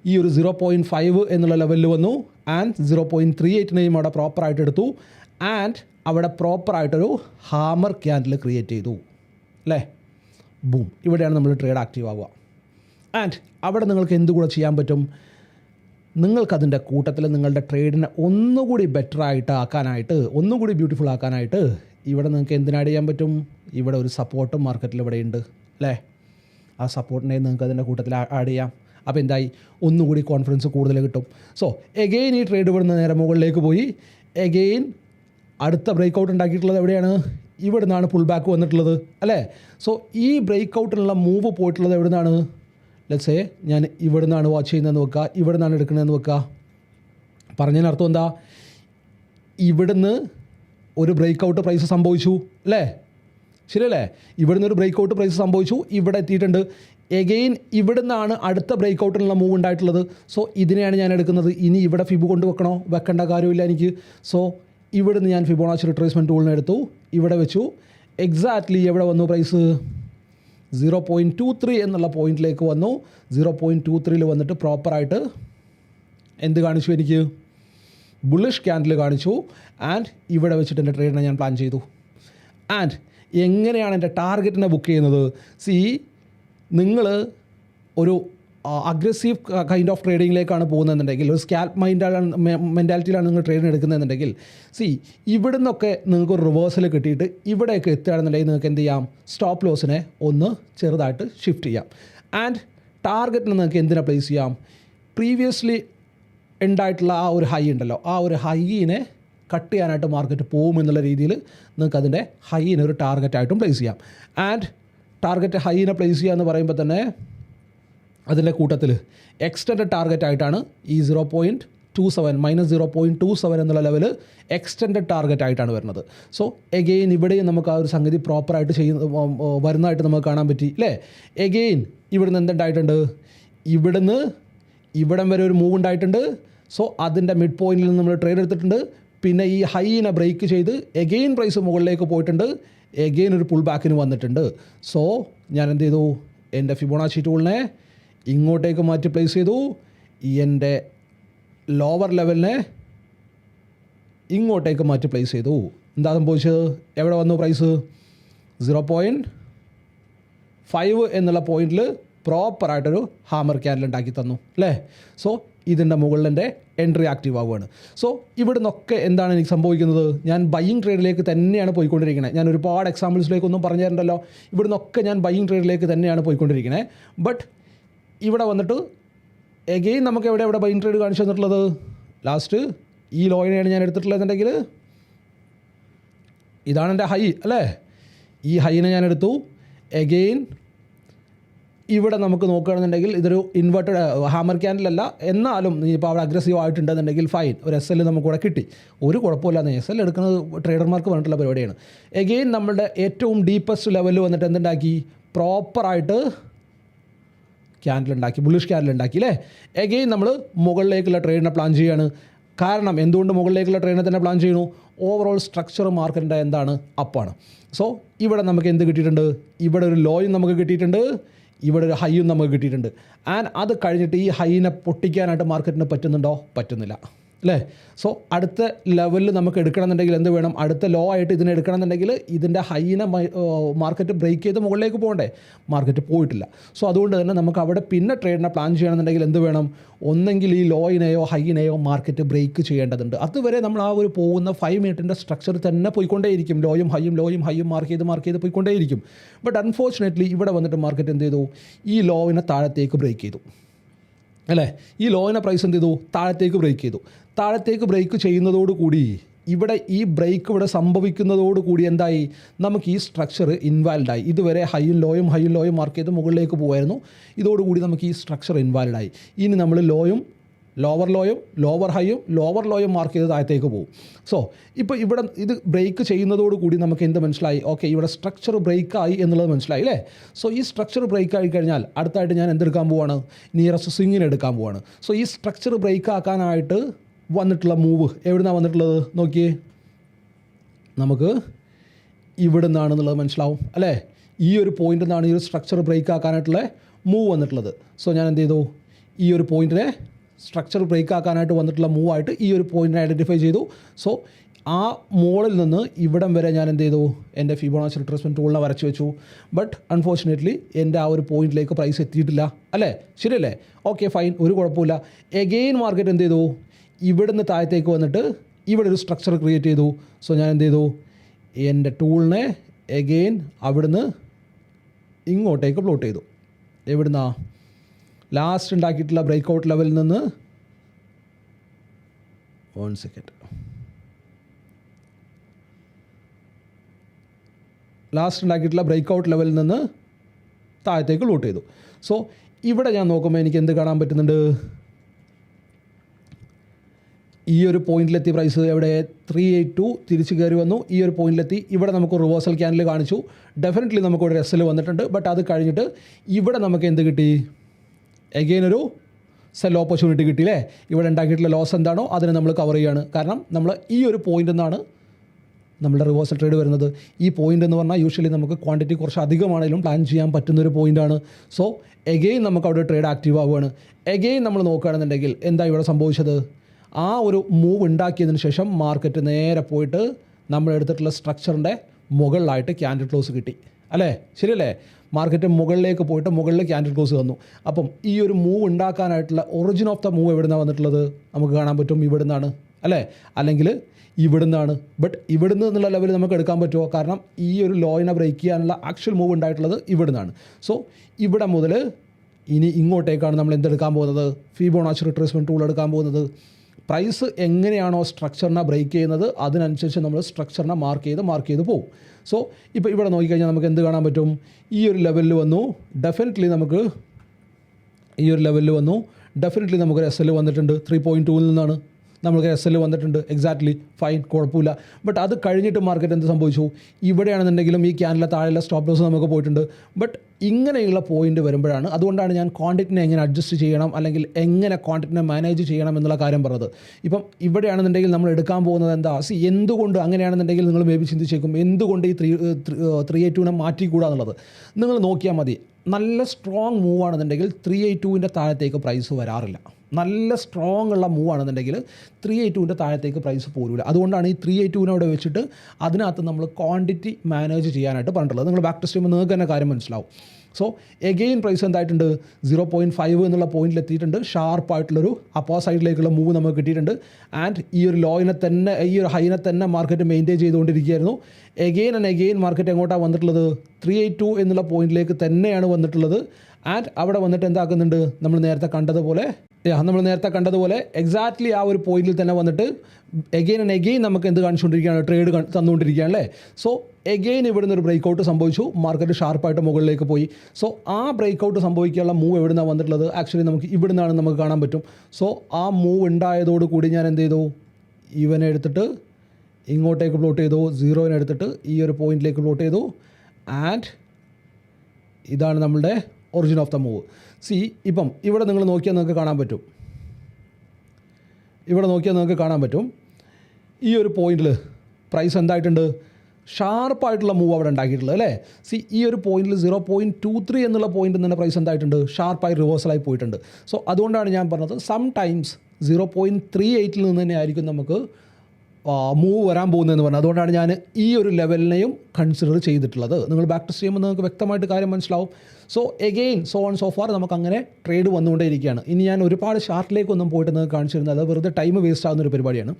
ഈ ഒരു സീറോ പോയിന്റ് ഫൈവ് എന്നുള്ള ലെവലിൽ വന്നു. ആൻഡ് സീറോ പോയിന്റ് ത്രീ എയ്റ്റിനെയും അവിടെ പ്രോപ്പറായിട്ട് എടുത്തു. ആൻഡ് അവിടെ പ്രോപ്പറായിട്ടൊരു ഹാമർ ക്യാൻഡിൽ ക്രിയേറ്റ് ചെയ്തു. അല്ലേ? ബൂം ഇവിടെയാണ് നമ്മൾ ട്രേഡ് ആക്റ്റീവ് ആവുക. ആൻഡ് അവിടെ നിങ്ങൾക്ക് എന്തുകൂടെ ചെയ്യാൻ പറ്റും? നിങ്ങൾക്കതിന്റെ കൂട്ടത്തിൽ നിങ്ങളുടെ ട്രേഡിനെ ഒന്നുകൂടി ബെറ്റർ ആയിട്ട് ആക്കാനായിട്ട് ഒന്നുകൂടി ബ്യൂട്ടിഫുൾ ആക്കാനായിട്ട് ഇവിടെ നിങ്ങൾക്ക് എന്തിനാഡ് ചെയ്യാൻ പറ്റും? ഇവിടെ ഒരു സപ്പോർട്ടും മാർക്കറ്റിൽ ഇവിടെ ഉണ്ട് അല്ലേ? ആ സപ്പോർട്ടിനെ നിങ്ങൾക്ക് അതിന്റെ കൂട്ടത്തിൽ ആഡ് ചെയ്യാം. അപ്പോൾ എന്തായി? ഒന്നുകൂടി കോൺഫിഡൻസ് കൂടുതൽ കിട്ടും. സോ എഗെയിൻ ഈ ട്രേഡ് ഇവിടുന്ന് നേരം മുകളിലേക്ക് പോയി. എഗെയിൻ അടുത്ത ബ്രേക്ക് ഔട്ട് ഉണ്ടാക്കിയിട്ടുള്ളത് എവിടെയാണ്? ഇവിടെ നിന്നാണ് പുൾ ബാക്ക് വന്നിട്ടുള്ളത് അല്ലേ? സോ ഈ ബ്രേക്ക് ഔട്ടിനുള്ള മൂവ് പോയിട്ടുള്ളത് എവിടെ നിന്നാണ് ലെറ്റ്സേ ഞാൻ ഇവിടെ നിന്നാണ് വാച്ച് ചെയ്യുന്നതെന്ന് വെക്കുക. ഇവിടെ നിന്നാണ് എടുക്കുന്നതെന്ന് വെക്കുക. പറഞ്ഞതിന് അർത്ഥം എന്താ? ഇവിടുന്ന് ഒരു ബ്രേക്ക് ഔട്ട് പ്രൈസ് സംഭവിച്ചു അല്ലേ? ശരിയല്ലേ? ഇവിടുന്ന് ഒരു ബ്രേക്ക് ഔട്ട് പ്രൈസ് സംഭവിച്ചു ഇവിടെ എത്തിയിട്ടുണ്ട്. എഗെയിൻ ഇവിടുന്നാണ് അടുത്ത ബ്രേക്ക് ഔട്ടിനുള്ള മൂവ് ഉണ്ടായിട്ടുള്ളത്. സോ ഇതിനെയാണ് ഞാൻ എടുക്കുന്നത്. ഇനി ഇവിടെ ഫിബ് കൊണ്ട് വെക്കണോ വെക്കേണ്ട കാര്യമില്ല എനിക്ക്. സോ ഇവിടുന്ന് ഞാൻ ഫിബോണാച്ചി റിട്രേസ്മെന്റ് ടൂളിനെ എടുത്തു. ഇവിടെ വെച്ചു. എക്സാക്ട്ലി എവിടെ വന്നു price zero point two three എന്നുള്ള പോയിന്റിലേക്ക് വന്നു. സീറോ പോയിന്റ് ടു ത്രീയിൽ വന്നിട്ട് പ്രോപ്പറായിട്ട് എന്ത് കാണിച്ചു എനിക്ക്? ബുള്ളിഷ് ക്യാൻഡിൽ കാണിച്ചു. ആൻഡ് ഇവിടെ വെച്ചിട്ട് എന്റെ ട്രേഡിനെ ഞാൻ പ്ലാൻ ചെയ്തു. ആൻഡ് എങ്ങനെയാണ് എന്റെ ടാർഗറ്റിനെ ബുക്ക് ചെയ്യുന്നത്? സി നിങ്ങൾ ഒരു അഗ്രസീവ് കൈൻഡ് ഓഫ് ട്രേഡിങ്ങിലേക്കാണ് പോകുന്നതെന്നുണ്ടെങ്കിൽ ഒരു സ്കാൽപ്പ് മൈൻഡാണ് മെന്റാലിറ്റിയിലാണ് നിങ്ങൾ ട്രേഡിങ് എടുക്കുന്നതെന്നുണ്ടെങ്കിൽ സി ഇവിടെ നിന്നൊക്കെ നിങ്ങൾക്ക് ഒരു റിവേഴ്സൽ കിട്ടിയിട്ട് ഇവിടെയൊക്കെ എത്തുകയാണെന്നുണ്ടെങ്കിൽ നിങ്ങൾക്ക് എന്ത് ചെയ്യാം? സ്റ്റോപ്പ് ലോസിനെ ഒന്ന് ചെറുതായിട്ട് ഷിഫ്റ്റ് ചെയ്യാം. ആൻഡ് ടാർഗറ്റിന് നിങ്ങൾക്ക് എന്തിനാണ് പ്ലേസ് ചെയ്യാം? പ്രീവിയസ്ലി ഉണ്ടായിട്ടുള്ള ആ ഒരു ഹൈ ഉണ്ടല്ലോ. ആ ഒരു ഹൈയിനെ കട്ട് ചെയ്യാനായിട്ട് മാർക്കറ്റ് പോകും എന്നുള്ള രീതിയിൽ നിങ്ങൾക്ക് അതിന്റെ ഹൈയിനെ ഒരു ടാർഗറ്റായിട്ടും പ്ലേസ് ചെയ്യാം. ആൻഡ് ടാർഗറ്റ് ഹൈയിനെ പ്ലേസ് ചെയ്യുക എന്ന് പറയുമ്പോൾ തന്നെ അതിന്റെ കൂട്ടത്തിൽ എക്സ്റ്റൻഡ് ടാർഗറ്റ് ആയിട്ടാണ് ഈ zero point two seven minus zero point two seven എന്നുള്ള ലെവൽ എക്സ്റ്റൻഡ് ടാർഗറ്റ് ആയിട്ടാണ് വരുന്നത്. സോ എഗെയിൻ ഇവിടെയും നമുക്ക് ആ ഒരു സംഗതി പ്രോപ്പറായിട്ട് ചെയ്യുന്ന വരുന്നതായിട്ട് നമുക്ക് കാണാൻ പറ്റി അല്ലേ എഗെയിൻ ഇവിടുന്ന് എന്തുണ്ടായിട്ടുണ്ട്? ഇവിടുന്ന് ഇവിടം വരെ ഒരു മൂവ് ഉണ്ടായിട്ടുണ്ട്. സോ അതിന്റെ മിഡ് പോയിന്റിൽ നിന്ന് നമ്മൾ ട്രേഡ് എടുത്തിട്ടുണ്ട്. പിന്നെ ഈ ഹൈനെ ബ്രേക്ക് ചെയ്ത് എഗെയിൻ പ്രൈസ് മുകളിലേക്ക് പോയിട്ടുണ്ട്. എഗെയിൻ ഒരു പുൾ ബാക്കിന് വന്നിട്ടുണ്ട്. സോ ഞാൻ എന്ത് ചെയ്തു? എന്റെ ഫിബോണാച്ചി ടൂളിനെ ഇങ്ങോട്ടേക്ക് മാറ്റി പ്ലേസ് ചെയ്തു. എന്റെ ലോവർ ലെവലിനെ ഇങ്ങോട്ടേക്ക് മാറ്റി പ്ലേസ് ചെയ്തു. എന്താ സംഭവിച്ചത്? എവിടെ വന്നു പ്രൈസ് സീറോ പോയിന്റ് ഫൈവ് എന്നുള്ള പോയിന്റിൽ പ്രോപ്പറായിട്ടൊരു ഹാമർ ക്യാൻഡിൽ ഉണ്ടാക്കി തന്നു. അല്ലേ സോ ഇതിന്റെ മുകളിൽ എന്റെ എൻട്രി ആക്റ്റീവ് ആവുകയാണ്. സോ ഇവിടെ നിന്നൊക്കെ എന്താണ് എനിക്ക് സംഭവിക്കുന്നത്? ഞാൻ ബൈയിങ് ട്രേഡിലേക്ക് തന്നെയാണ് പോയിക്കൊണ്ടിരിക്കുന്നത് ഞാൻ ഒരുപാട് എക്സാമ്പിൾസിലേക്കൊന്നും പറഞ്ഞു തരണ്ടല്ലോ ഇവിടെ നിന്നൊക്കെ ഞാൻ ബൈയിങ് ട്രേഡിലേക്ക് തന്നെയാണ് പോയിക്കൊണ്ടിരിക്കുന്നത് ബട്ട് ഇവിടെ വന്നിട്ട് എഗെയിൻ നമുക്ക് എവിടെ എവിടെ ബൈയിങ് ട്രേഡ് കാണിച്ചു തന്നിട്ടുള്ളത്? ലാസ്റ്റ് ഈ ലോയിനെയാണ് ഞാൻ എടുത്തിട്ടുള്ളതെന്നുണ്ടെങ്കിൽ ഇതാണ് എന്റെ ഹൈ അല്ലേ? ഈ ഹൈനെ ഞാൻ എടുത്തു. എഗെയിൻ ഇവിടെ നമുക്ക് നോക്കുകയാണെന്നുണ്ടെങ്കിൽ ഇതൊരു ഇൻവെർട്ടഡ് ഹാമർ ക്യാൻഡിലല്ല എന്നാലും ഇപ്പോൾ അവിടെ അഗ്രസീവ് ആയിട്ടുണ്ടെന്നുണ്ടെങ്കിൽ ഫൈൻ ഒരു എസ് എൽ നമുക്കിവിടെ കിട്ടി. ഒരു കുഴപ്പമില്ലാന്ന്. എസ് എൽ എടുക്കുന്നത് ട്രേഡർമാർക്ക് പറഞ്ഞിട്ടുള്ള പരിപാടിയാണ്. എഗെയിൻ നമ്മുടെ ഏറ്റവും ഡീപ്പസ്റ്റ് ലെവലിൽ വന്നിട്ട് എന്തുണ്ടാക്കി? പ്രോപ്പറായിട്ട് ക്യാൻഡിൽ ഉണ്ടാക്കി. ബുള്ളിഷ് ക്യാൻഡിൽ ഉണ്ടാക്കി അല്ലേ എഗെയിൻ നമ്മൾ മുകളിലേക്കുള്ള ട്രേഡിനെ പ്ലാൻ ചെയ്യുകയാണ്. കാരണം എന്തുകൊണ്ട് മുകളിലേക്കുള്ള ട്രെയിനെ തന്നെ പ്ലാൻ ചെയ്യുന്നു? ഓവറോൾ സ്ട്രക്ചർ മാർക്കറ്റിന്റെ എന്താണ്? അപ്പാണ് സോ ഇവിടെ നമുക്ക് എന്ത് കിട്ടിയിട്ടുണ്ട്? ഇവിടെ ഒരു ലോയും നമുക്ക് കിട്ടിയിട്ടുണ്ട്. ഇവിടെ ഒരു ഹൈയും നമുക്ക് കിട്ടിയിട്ടുണ്ട്. ആൻഡ് അത് കഴിഞ്ഞിട്ട് ഈ ഹൈനെ പൊട്ടിക്കാനായിട്ട് മാർക്കറ്റിന് പറ്റുന്നുണ്ടോ? പറ്റുന്നില്ല. അല്ലേ സോ അടുത്ത ലെവലിൽ നമുക്ക് എടുക്കണമെന്നുണ്ടെങ്കിൽ എന്ത് വേണം? അടുത്ത ലോ ആയിട്ട് ഇതിനെ എടുക്കണമെന്നുണ്ടെങ്കിൽ ഇതിന്റെ ഹൈനെ മാർക്കറ്റ് ബ്രേക്ക് ചെയ്ത് മുകളിലേക്ക് പോകണ്ടേ? മാർക്കറ്റ് പോയിട്ടില്ല. സോ അതുകൊണ്ട് തന്നെ നമുക്ക് അവിടെ പിന്നെ ട്രേഡിനെ പ്ലാൻ ചെയ്യണമെന്നുണ്ടെങ്കിൽ എന്ത് വേണം? ഒന്നെങ്കിൽ ഈ ലോയിനെയോ ഹൈനെയോ മാർക്കറ്റ് ബ്രേക്ക് ചെയ്യേണ്ടതുണ്ട്. അതുവരെ നമ്മൾ ആ ഒരു പോകുന്ന ഫൈവ് മിനിറ്റിന്റെ സ്ട്രക്ചർ തന്നെ പോയിക്കൊണ്ടേയിരിക്കും. ലോയും ഹൈയും ലോയും ഹൈയും മാർക്ക് ചെയ്ത് മാർക്ക് ചെയ്ത് പോയിക്കൊണ്ടേയിരിക്കും. ബട്ട് അൺഫോർച്ചുനേറ്റ്ലി ഇവിടെ വന്നിട്ട് മാർക്കറ്റ് എന്ത് ചെയ്തു? ഈ ലോവിനെ താഴത്തേക്ക് ബ്രേക്ക് ചെയ്തു. അല്ലേ? ഈ ലോയിനെ പ്രൈസ് എന്ത് ചെയ്തു? താഴത്തേക്ക് ബ്രേക്ക് ചെയ്തു. താഴത്തേക്ക് ബ്രേക്ക് ചെയ്യുന്നതോടുകൂടി ഇവിടെ ഈ ബ്രേക്ക് ഇവിടെ സംഭവിക്കുന്നതോടുകൂടി എന്തായി? നമുക്ക് ഈ സ്ട്രക്ചർ ഇൻവാലിഡായി ഇതുവരെ ഹൈയും ലോയും ഹൈയും ലോയും മാർക്ക് ചെയ്ത് മുകളിലേക്ക് പോകുമായിരുന്നു ഇതോടുകൂടി നമുക്ക് ഈ സ്ട്രക്ചർ ഇൻവാലിഡായി ഇനി നമ്മൾ ലോയും ലോവർ ലോയും ലോവർ ഹൈയും ലോവർ ലോയും മാർക്ക് ചെയ്ത് താഴത്തേക്ക് പോകും. സോ ഇപ്പോൾ ഇവിടെ ഇത് ബ്രേക്ക് ചെയ്യുന്നതോട് കൂടി നമുക്ക് എന്ത് മനസ്സിലായി? ഓക്കെ ഇവിടെ സ്ട്രക്ചർ ബ്രേക്കായി എന്നുള്ളത് മനസ്സിലായി അല്ലേ? സോ ഈ സ്ട്രക്ചർ ബ്രേക്ക് ആയി കഴിഞ്ഞാൽ അടുത്തായിട്ട് ഞാൻ എന്തെടുക്കാൻ പോവാണ്? നിയറസ്റ്റ് സ്വിങ്ങിന് എടുക്കാൻ പോവാണ്. സോ ഈ സ്ട്രക്ചർ ബ്രേക്ക് ആക്കാനായിട്ട് വന്നിട്ടുള്ള മൂവ് എവിടുന്നാണ് വന്നിട്ടുള്ളത്? നോക്കിയേ. നമുക്ക് ഇവിടെ നിന്നാണെന്നുള്ളത് മനസ്സിലാവും അല്ലേ? ഈ ഒരു പോയിന്റിൽ നിന്നാണ് ഈ ഒരു സ്ട്രക്ചർ ബ്രേക്ക് ആക്കാനായിട്ടുള്ള മൂവ് വന്നിട്ടുള്ളത്. സോ ഞാൻ എന്ത് ചെയ്തു? ഈ ഒരു പോയിന്റിനെ സ്ട്രക്ചർ ബ്രേക്ക് ആക്കാനായിട്ട് വന്നിട്ടുള്ള മൂവ് ആയിട്ട് ഈ ഒരു പോയിന്റിനെ ഐഡന്റിഫൈ ചെയ്തു. സോ ആ മോളിൽ നിന്ന് ഇവിടം വരെ ഞാൻ എന്ത് ചെയ്തു? എന്റെ ഫിബോണാച്ചി റിട്രസ്മെന്റ് ടൂളിനെ വരച്ച് വെച്ചു. ബട്ട് അൺഫോർച്ചുനേറ്റ്ലി എന്റെ ആ ഒരു പോയിന്റിലേക്ക് പ്രൈസ് എത്തിയിട്ടില്ല. അല്ലേ? ശരിയല്ലേ? ഓക്കെ ഫൈൻ ഒരു കുഴപ്പമില്ല. എഗെയിൻ മാർക്കറ്റ് എന്ത് ചെയ്തു? ഇവിടുന്ന് താഴത്തേക്ക് വന്നിട്ട് ഇവിടെ ഒരു സ്ട്രക്ചർ ക്രിയേറ്റ് ചെയ്തു. സോ ഞാൻ എന്ത് ചെയ്തു? എന്റെ ടൂളിനെ എഗെയിൻ അവിടുന്ന് ഇങ്ങോട്ടേക്ക് പ്ലോട്ട് ചെയ്തു. എവിടുന്ന? ലാസ്റ്റ് ഉണ്ടാക്കിയിട്ടുള്ള ബ്രേക്ക് ഔട്ട് ലെവലിൽ നിന്ന് വൺ സെക്കൻഡ് ലാസ്റ്റ് ഉണ്ടാക്കിയിട്ടുള്ള ബ്രേക്ക് ഔട്ട് ലെവലിൽ നിന്ന് താഴത്തേക്ക് ലൂട്ട് ചെയ്തു. സോ ഇവിടെ ഞാൻ നോക്കുമ്പോൾ എനിക്ക് എന്ത് കാണാൻ പറ്റുന്നുണ്ട്? ഈ ഒരു പോയിന്റിലെത്തി പ്രൈസ് ഇവിടെ ത്രീ എയ്റ്റ് ടു തിരിച്ച് കയറി വന്നു. ഈ ഒരു പോയിന്റിലെത്തി. ഇവിടെ നമുക്ക് റിവേഴ്സൽ ക്യാനൽ കാണിച്ചു. ഡെഫിനറ്റ്ലി നമുക്ക് ഒരു എസ് വന്നിട്ടുണ്ട്. ബട്ട് അത് കഴിഞ്ഞിട്ട് ഇവിടെ നമുക്ക് എന്ത് കിട്ടി? എഗെയിൻ ഒരു സെൽ ഓപ്പർച്യൂണിറ്റി കിട്ടിയില്ലേ? ഇവിടെ ഉണ്ടാക്കിയിട്ടുള്ള ലോസ് എന്താണോ അതിനെ നമ്മൾ കവർ ചെയ്യുകയാണ് കാരണം നമ്മൾ ഈ ഒരു പോയിന്റ് നിന്നാണ് നമ്മുടെ റിവേഴ്സൽ ട്രേഡ് വരുന്നത്. ഈ പോയിന്റ് എന്ന് പറഞ്ഞാൽ യൂഷ്വലി നമുക്ക് ക്വാണ്ടിറ്റി കുറച്ച് അധികമാണെങ്കിലും പ്ലാൻ ചെയ്യാൻ പറ്റുന്ന ഒരു പോയിന്റാണ് സോ എഗെയിൻ നമുക്ക് അവിടെ ട്രേഡ് ആക്റ്റീവ് ആവുകയാണ്. എഗെയിൻ നമ്മൾ നോക്കുകയാണെന്നുണ്ടെങ്കിൽ എന്താ ഇവിടെ സംഭവിച്ചത്? ആ ഒരു മൂവ് ഉണ്ടാക്കിയതിന് ശേഷം മാർക്കറ്റ് നേരെ പോയിട്ട് നമ്മൾ എടുത്തിട്ടുള്ള സ്ട്രക്ചറിന്റെ മുകളിലായിട്ട് ക്യാൻഡിൽ ക്ലോസ് കിട്ടി. അല്ലേ? ശരിയല്ലേ? മാർക്കറ്റ് മുകളിലേക്ക് പോയിട്ട് മുകളിൽ ക്യാൻഡിൽ ക്ലോസ് വന്നു. അപ്പം ഈ ഒരു മൂവ് ഉണ്ടാക്കാനായിട്ടുള്ള ഒറിജിൻ ഓഫ് ദ മൂവ് എവിടുന്നാണ് വന്നിട്ടുള്ളത്? നമുക്ക് കാണാൻ പറ്റും ഇവിടുന്നാണ്. അല്ലേ? അല്ലെങ്കിൽ ഇവിടുന്നാണ്. ബട്ട് ഇവിടുന്ന് എന്നുള്ള ലെവലിൽ നമുക്ക് എടുക്കാൻ പറ്റുമോ? കാരണം ഈ ഒരു ലോയിനെ ബ്രേക്ക് ചെയ്യാനുള്ള ആക്ച്വൽ മൂവ് ഉണ്ടായിട്ടുള്ളത് ഇവിടുന്നാണ്. സോ ഇവിടെ മുതൽ ഇനി ഇങ്ങോട്ടേക്കാണ് നമ്മൾ എന്തെടുക്കാൻ പോകുന്നത്? ഫീബോണാച്ച് റിട്രേസ്മെന്റ് ടൂൾ എടുക്കാൻ പോകുന്നത്. പ്രൈസ് എങ്ങനെയാണോ സ്ട്രക്ചറിനെ ബ്രേക്ക് ചെയ്യുന്നത് അതിനനുസരിച്ച് നമ്മൾ സ്ട്രക്ചറിനെ മാർക്ക് ചെയ്ത് മാർക്ക് ചെയ്ത് പോകും സോ ഇപ്പോൾ ഇവിടെ നോക്കിക്കഴിഞ്ഞാൽ നമുക്ക് എന്ത് കാണാൻ പറ്റും? ഈ ഒരു ലെവലിൽ വന്നു. ഡെഫിനറ്റ്ലി നമുക്ക് ഈ ഒരു ലെവലിൽ വന്നു. ഡെഫിനറ്റ്ലി നമുക്കൊരു എസ് എൽ വന്നിട്ടുണ്ട്. ത്രീ പോയിന്റ് ടൂവിൽ നിന്നാണ്. നമുക്ക് എസ് എൽ വന്നിട്ടുണ്ട്. എക്സാക്ട്ലി ഫൈൻ കുഴപ്പമില്ല. ബട്ട് അത് കഴിഞ്ഞിട്ട് മാർക്കറ്റ് എന്ത് സംഭവിച്ചു? ഇവിടെയാണെന്നുണ്ടെങ്കിലും ഈ ക്യാനിലെ താഴെയുള്ള സ്റ്റോപ്പ് ലോസ് നമുക്ക് പോയിട്ടുണ്ട്. ബട്ട് ഇങ്ങനെയുള്ള പോയിന്റ് വരുമ്പോഴാണ് അതുകൊണ്ടാണ് ഞാൻ ക്വാണ്ടിറ്റിനെ എങ്ങനെ അഡ്ജസ്റ്റ് ചെയ്യണം അല്ലെങ്കിൽ എങ്ങനെ ക്വാണ്ടിറ്റിനെ മാനേജ് ചെയ്യണം എന്നുള്ള കാര്യം പറഞ്ഞത്. ഇപ്പം ഇവിടെയാണെന്നുണ്ടെങ്കിൽ നമ്മൾ എടുക്കാൻ പോകുന്നത് എന്താ? സി എന്തുകൊണ്ട് അങ്ങനെയാണെന്നുണ്ടെങ്കിൽ നിങ്ങൾ മേ ബി ചിന്തിച്ചേക്കും എന്തുകൊണ്ട് ഈ ത്രീ ത്രീ എയ്റ്റ് ടുവിനെ മാറ്റിക്കൂടാ എന്നുള്ളത്. നിങ്ങൾ നോക്കിയാൽ മതി. നല്ല സ്ട്രോങ് മൂവ് ആണെന്നുണ്ടെങ്കിൽ ത്രീ എയ്റ്റ് ടുവിന്റെ താഴത്തേക്ക് പ്രൈസ് വരാറില്ല. നല്ല സ്ട്രോങ് ഉള്ള മൂവ് ആണെന്നുണ്ടെങ്കിൽ ത്രീ എയ്റ്റ് ടുവിന്റെ താഴത്തേക്ക് പ്രൈസ് പോരില്ല അതുകൊണ്ടാണ് ഈ ത്രീ എയ്റ്റ് ടുവിനെ അവിടെ വെച്ചിട്ട് അതിനകത്ത് നമ്മൾ ക്വാണ്ടിറ്റി മാനേജ് ചെയ്യാനായിട്ട് പറഞ്ഞിട്ടുള്ളത്. നിങ്ങൾ ബാക്ക് ടെസ്റ്റ് ചെയ്യുമ്പോൾ നിങ്ങൾക്ക് തന്നെ കാര്യം മനസ്സിലാവും. സോ എഗെയിൻ പ്രൈസ് എന്തായിട്ടുണ്ട്? സീറോ പോയിന്റ് ഫൈവ് എന്നുള്ള പോയിന്റിൽ എത്തിയിട്ടുണ്ട്. ഷാർപ്പായിട്ടുള്ളൊരു അപ്പോ സൈഡിലേക്കുള്ള മൂവ് നമുക്ക് കിട്ടിയിട്ടുണ്ട്. ആൻഡ് ഈ ഒരു ലോയിനെ തന്നെ ഈ ഒരു ഹൈനെ തന്നെ മാർക്കറ്റ് മെയിന്റെയിൻ ചെയ്തുകൊണ്ടിരിക്കുകയായിരുന്നു. എഗെയിൻ ആൻഡ് എഗെയിൻ മാർക്കറ്റ് എങ്ങോട്ടാണ് വന്നിട്ടുള്ളത്? ത്രീ എയ്റ്റ് ടു എന്നുള്ള പോയിന്റിലേക്ക് തന്നെയാണ് വന്നിട്ടുള്ളത്. ആൻഡ് അവിടെ വന്നിട്ട് എന്താക്കുന്നുണ്ട്? നമ്മൾ നേരത്തെ കണ്ടതുപോലെ നമ്മൾ നേരത്തെ കണ്ടതുപോലെ എക്സാക്ട്ലി ആ ഒരു പോയിന്റിൽ തന്നെ വന്നിട്ട് എഗെയിൻ ആൻഡ് എഗെയിൻ നമുക്ക് എന്ത് കാണിച്ചുകൊണ്ടിരിക്കുകയാണ്? ട്രേഡ് തന്നുകൊണ്ടിരിക്കുകയാണ് അല്ലേ സോ എഗെയിൻ ഇവിടുന്ന് ഒരു ബ്രേക്ക്ഔട്ട് സംഭവിച്ചു. മാർക്കറ്റ് ഷാർപ്പായിട്ട് മുകളിലേക്ക് പോയി. സോ ആ ബ്രേക്ക്ഔട്ട് സംഭവിക്കാനുള്ള മൂവ് എവിടെ നിന്നാണ് വന്നിട്ടുള്ളത്? ആക്ച്വലി നമുക്ക് ഇവിടുന്നാണ് നമുക്ക് കാണാൻ പറ്റും. സോ ആ മൂവ് ഉണ്ടായതോട് കൂടി ഞാൻ എന്ത് ചെയ്തു? ഇവനെ എടുത്തിട്ട് ഇങ്ങോട്ടേക്ക് പ്ലോട്ട് ചെയ്തു. സീറോനെ എടുത്തിട്ട് ഈ ഒരു പോയിന്റിലേക്ക് പ്ലോട്ട് ചെയ്തു. ആൻഡ് ഇതാണ് നമ്മളുടെ origin of the move. See ഇപ്പം ഇവിടെ നിങ്ങൾ നോക്കിയാൽ നിങ്ങൾക്ക് കാണാൻ പറ്റും. ഇവിടെ നോക്കിയാൽ നിങ്ങൾക്ക് കാണാൻ പറ്റും. ഈ ഒരു പോയിന്റിൽ പ്രൈസ് എന്തായിട്ടുണ്ട്? ഷാർപ്പായിട്ടുള്ള മൂവ് അവിടെ ഉണ്ടാക്കിയിട്ടുള്ളത് അല്ലേ? സി ഈ ഒരു പോയിന്റിൽ സീറോ പോയിന്റ് ടു ത്രീ എന്നുള്ള പോയിന്റിൽ തന്നെ പ്രൈസ് എന്തായിട്ടുണ്ട്? ഷാർപ്പായി റിവേഴ്സലായി പോയിട്ടുണ്ട്. സോ അതുകൊണ്ടാണ് ഞാൻ പറഞ്ഞത് sometimes zero point three എയ്റ്റിൽ നിന്ന് തന്നെ ആയിരിക്കും നമുക്ക് മൂവ് വരാൻ പോകുന്നതെന്ന് പറഞ്ഞു അതുകൊണ്ടാണ് ഞാൻ ഈ ഒരു ലെവലിനെയും കൺസിഡർ ചെയ്തിട്ടുള്ളത്. നിങ്ങൾ ബാക്ക് ടെസ്റ്റ് ചെയ്യുമ്പോൾ നിങ്ങൾക്ക് വ്യക്തമായിട്ട് കാര്യം മനസ്സിലാവും. So again so on so far നമുക്കങ്ങനെ ട്രേഡ് വന്നുകൊണ്ടേയിരിക്കുകയാണ്. ഇനി ഞാൻ ഒരുപാട് ഷാർട്ടിലേക്കൊന്നും പോയിട്ട് നിങ്ങൾക്ക് കാണിച്ചു തരുന്നത് അത് വെറുതെ ടൈം വേസ്റ്റ് ആകുന്ന ഒരു പരിപാടിയാണ്.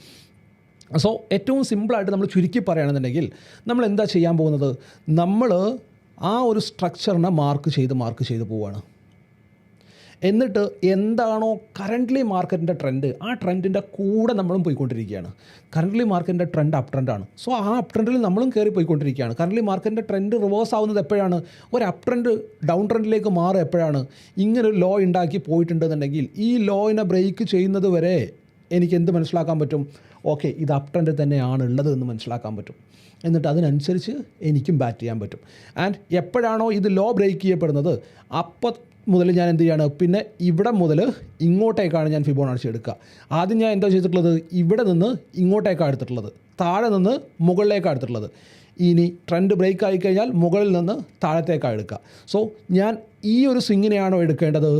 സോ ഏറ്റവും സിമ്പിളായിട്ട് നമ്മൾ ചുരുക്കി പറയുകയാണെന്നുണ്ടെങ്കിൽ നമ്മൾ എന്താ ചെയ്യാൻ പോകുന്നത്? നമ്മൾ ആ ഒരു സ്ട്രക്ചറിനെ മാർക്ക് ചെയ്ത് മാർക്ക് ചെയ്ത് പോവുകയാണ്. എന്നിട്ട് എന്താണോ കറന്റ്ലി മാർക്കറ്റിന്റെ ട്രെൻഡ് ആ ട്രെൻഡിന്റെ കൂടെ നമ്മളും പോയിക്കൊണ്ടിരിക്കുകയാണ്. കറന്റ്ലി മാർക്കറ്റിന്റെ ട്രെൻഡ് അപ് ട്രെൻഡാണ് സോ ആ അപ് ട്രെൻഡിൽ നമ്മളും കയറി പോയിക്കൊണ്ടിരിക്കുകയാണ്. കറന്റ്ലി മാർക്കറ്റിന്റെ ട്രെൻഡ് റിവേഴ്സ് ആവുന്നത് എപ്പോഴാണ്? ഒരു അപ് ട്രെൻഡ് ഡൗൺ ട്രെൻഡിലേക്ക് മാറുക എപ്പോഴാണ്? ഇങ്ങനെ ഒരു ലോ ഉണ്ടാക്കി പോയിട്ടുണ്ടെന്നുണ്ടെങ്കിൽ ഈ ലോയിനെ ബ്രേക്ക് ചെയ്യുന്നത് വരെ എനിക്ക് എന്ത് മനസ്സിലാക്കാൻ പറ്റും? ഓക്കെ ഇത് അപ് ട്രെൻഡ് തന്നെയാണ് ഉള്ളത് എന്ന് മനസ്സിലാക്കാൻ പറ്റും. എന്നിട്ട് അതിനനുസരിച്ച് എനിക്കും ബാറ്റ് ചെയ്യാൻ പറ്റും. ആൻഡ് എപ്പോഴാണോ ഇത് ലോ ബ്രേക്ക് ചെയ്യപ്പെടുന്നത്? അപ്പം മുതൽ ഞാൻ എന്ത് ചെയ്യാണ്? പിന്നെ ഇവിടെ മുതൽ ഇങ്ങോട്ടേക്കാണ് ഞാൻ ഫിബോണാച്ചി എടുക്കുക. ആദ്യം ഞാൻ എന്താ ചെയ്തിട്ടുള്ളത്? ഇവിടെ നിന്ന് ഇങ്ങോട്ടേക്കാണ് എടുത്തിട്ടുള്ളത്. താഴെ നിന്ന് മുകളിലേക്കാണ് എടുത്തിട്ടുള്ളത്. ഇനി ട്രെൻഡ് ബ്രേക്ക് ആയി കഴിഞ്ഞാൽ മുകളിൽ നിന്ന് താഴത്തേക്കാണ് എടുക്കുക. സോ ഞാൻ ഈ ഒരു സ്വിങ്ങിനെയാണോ എടുക്കേണ്ടത്?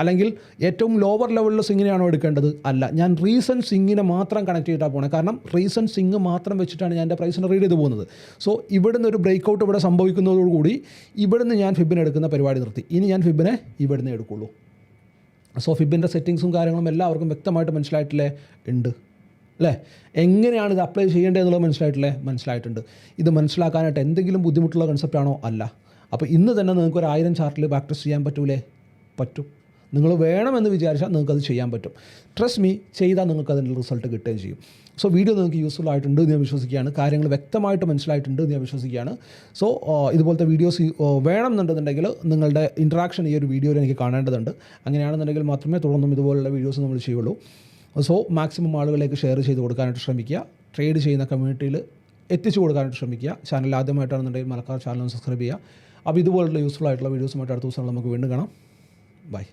അല്ലെങ്കിൽ ഏറ്റവും ലോവർ ലെവലിലെ സിങ്ങിനെയാണോ എടുക്കേണ്ടത്? അല്ല. ഞാൻ റീസൺ സിങ്ങിനെ മാത്രം കണക്ട് ചെയ്തിട്ടാണ് പോണത് കാരണം റീസൺ സിങ് മാത്രം വെച്ചിട്ടാണ് ഞാൻ എന്റെ പ്രൈസിനെ റീഡ് ചെയ്ത് പോകുന്നത്. സോ ഇവിടുന്ന് ഒരു ബ്രേക്ക് ഔട്ട് ഇവിടെ സംഭവിക്കുന്നതോടുകൂടി ഇവിടുന്ന് ഞാൻ ഫിബിനെ എടുക്കുന്ന പരിപാടി നിർത്തി. ഇനി ഞാൻ ഫിബിനെ ഇവിടുന്ന് എടുക്കുള്ളൂ. സോ ഫിബിന്റെ സെറ്റിങ്സും കാര്യങ്ങളും എല്ലാവർക്കും വ്യക്തമായിട്ട് മനസ്സിലായിട്ടില്ലേ? ഉണ്ട്. അല്ലേ? എങ്ങനെയാണ് ഇത് അപ്ലൈ ചെയ്യേണ്ടതെന്നുള്ളത് മനസ്സിലായിട്ടില്ലേ? മനസ്സിലായിട്ടുണ്ട്. ഇത് മനസ്സിലാക്കാനായിട്ട് എന്തെങ്കിലും ബുദ്ധിമുട്ടുള്ള കൺസെപ്റ്റാണോ അല്ല. അപ്പോൾ ഇന്ന് തന്നെ നിങ്ങൾക്ക് ഒരു ആയിരം ചാർട്ടിൽ പ്രാക്ടീസ് ചെയ്യാൻ പറ്റൂലേ? പറ്റും. നിങ്ങൾ വേണമെന്ന് വിചാരിച്ചാൽ നിങ്ങൾക്കത് ചെയ്യാൻ പറ്റും. ട്രസ്റ്റ് മീ ചെയ്താൽ നിങ്ങൾക്ക് അതിന്റെ റിസൾട്ട് കിട്ടുകയും ചെയ്യും. സോ വീഡിയോ നിങ്ങൾക്ക് യൂസ്ഫുൾ ആയിട്ടുണ്ട് എന്ന് ഞാൻ വിശ്വസിക്കുകയാണ്. കാര്യങ്ങൾ വ്യക്തമായിട്ട് മനസ്സിലായിട്ടുണ്ട് എന്ന് ഞാൻ വിശ്വസിക്കുകയാണ്. സോ ഇതുപോലത്തെ വീഡിയോസ് വേണം എന്നുണ്ടെന്നുണ്ടെങ്കിൽ നിങ്ങളുടെ ഇൻട്രാക്ഷൻ ഈ ഒരു വീഡിയോയിൽ എനിക്ക് കാണേണ്ടതുണ്ട്. അങ്ങനെയാണെന്നുണ്ടെങ്കിൽ മാത്രമേ തുടർന്നും ഇതുപോലുള്ള വീഡിയോസ് നമ്മൾ ചെയ്യുള്ളൂ. സോ മാക്സിമം ആളുകളിലേക്ക് ഷെയർ ചെയ്ത് കൊടുക്കാനായിട്ട് ശ്രമിക്കുക. ട്രേഡ് ചെയ്യുന്ന കമ്മ്യൂണിറ്റിയിൽ എത്തിച്ചു കൊടുക്കാനായിട്ട് ശ്രമിക്കുക. ചാനൽ ആദ്യമായിട്ടാണെന്നുണ്ടെങ്കിൽ മലക്കാർ ചാനൽ സബ്സ്ക്രൈബ് ചെയ്യുക. അപ്പോൾ ഇതുപോലുള്ള യൂസ്ഫുൾ ആയിട്ടുള്ള വീഡിയോസുമായിട്ട് അടുത്ത ദിവസം നമുക്ക് വീണ്ടും കാണാം. ബൈ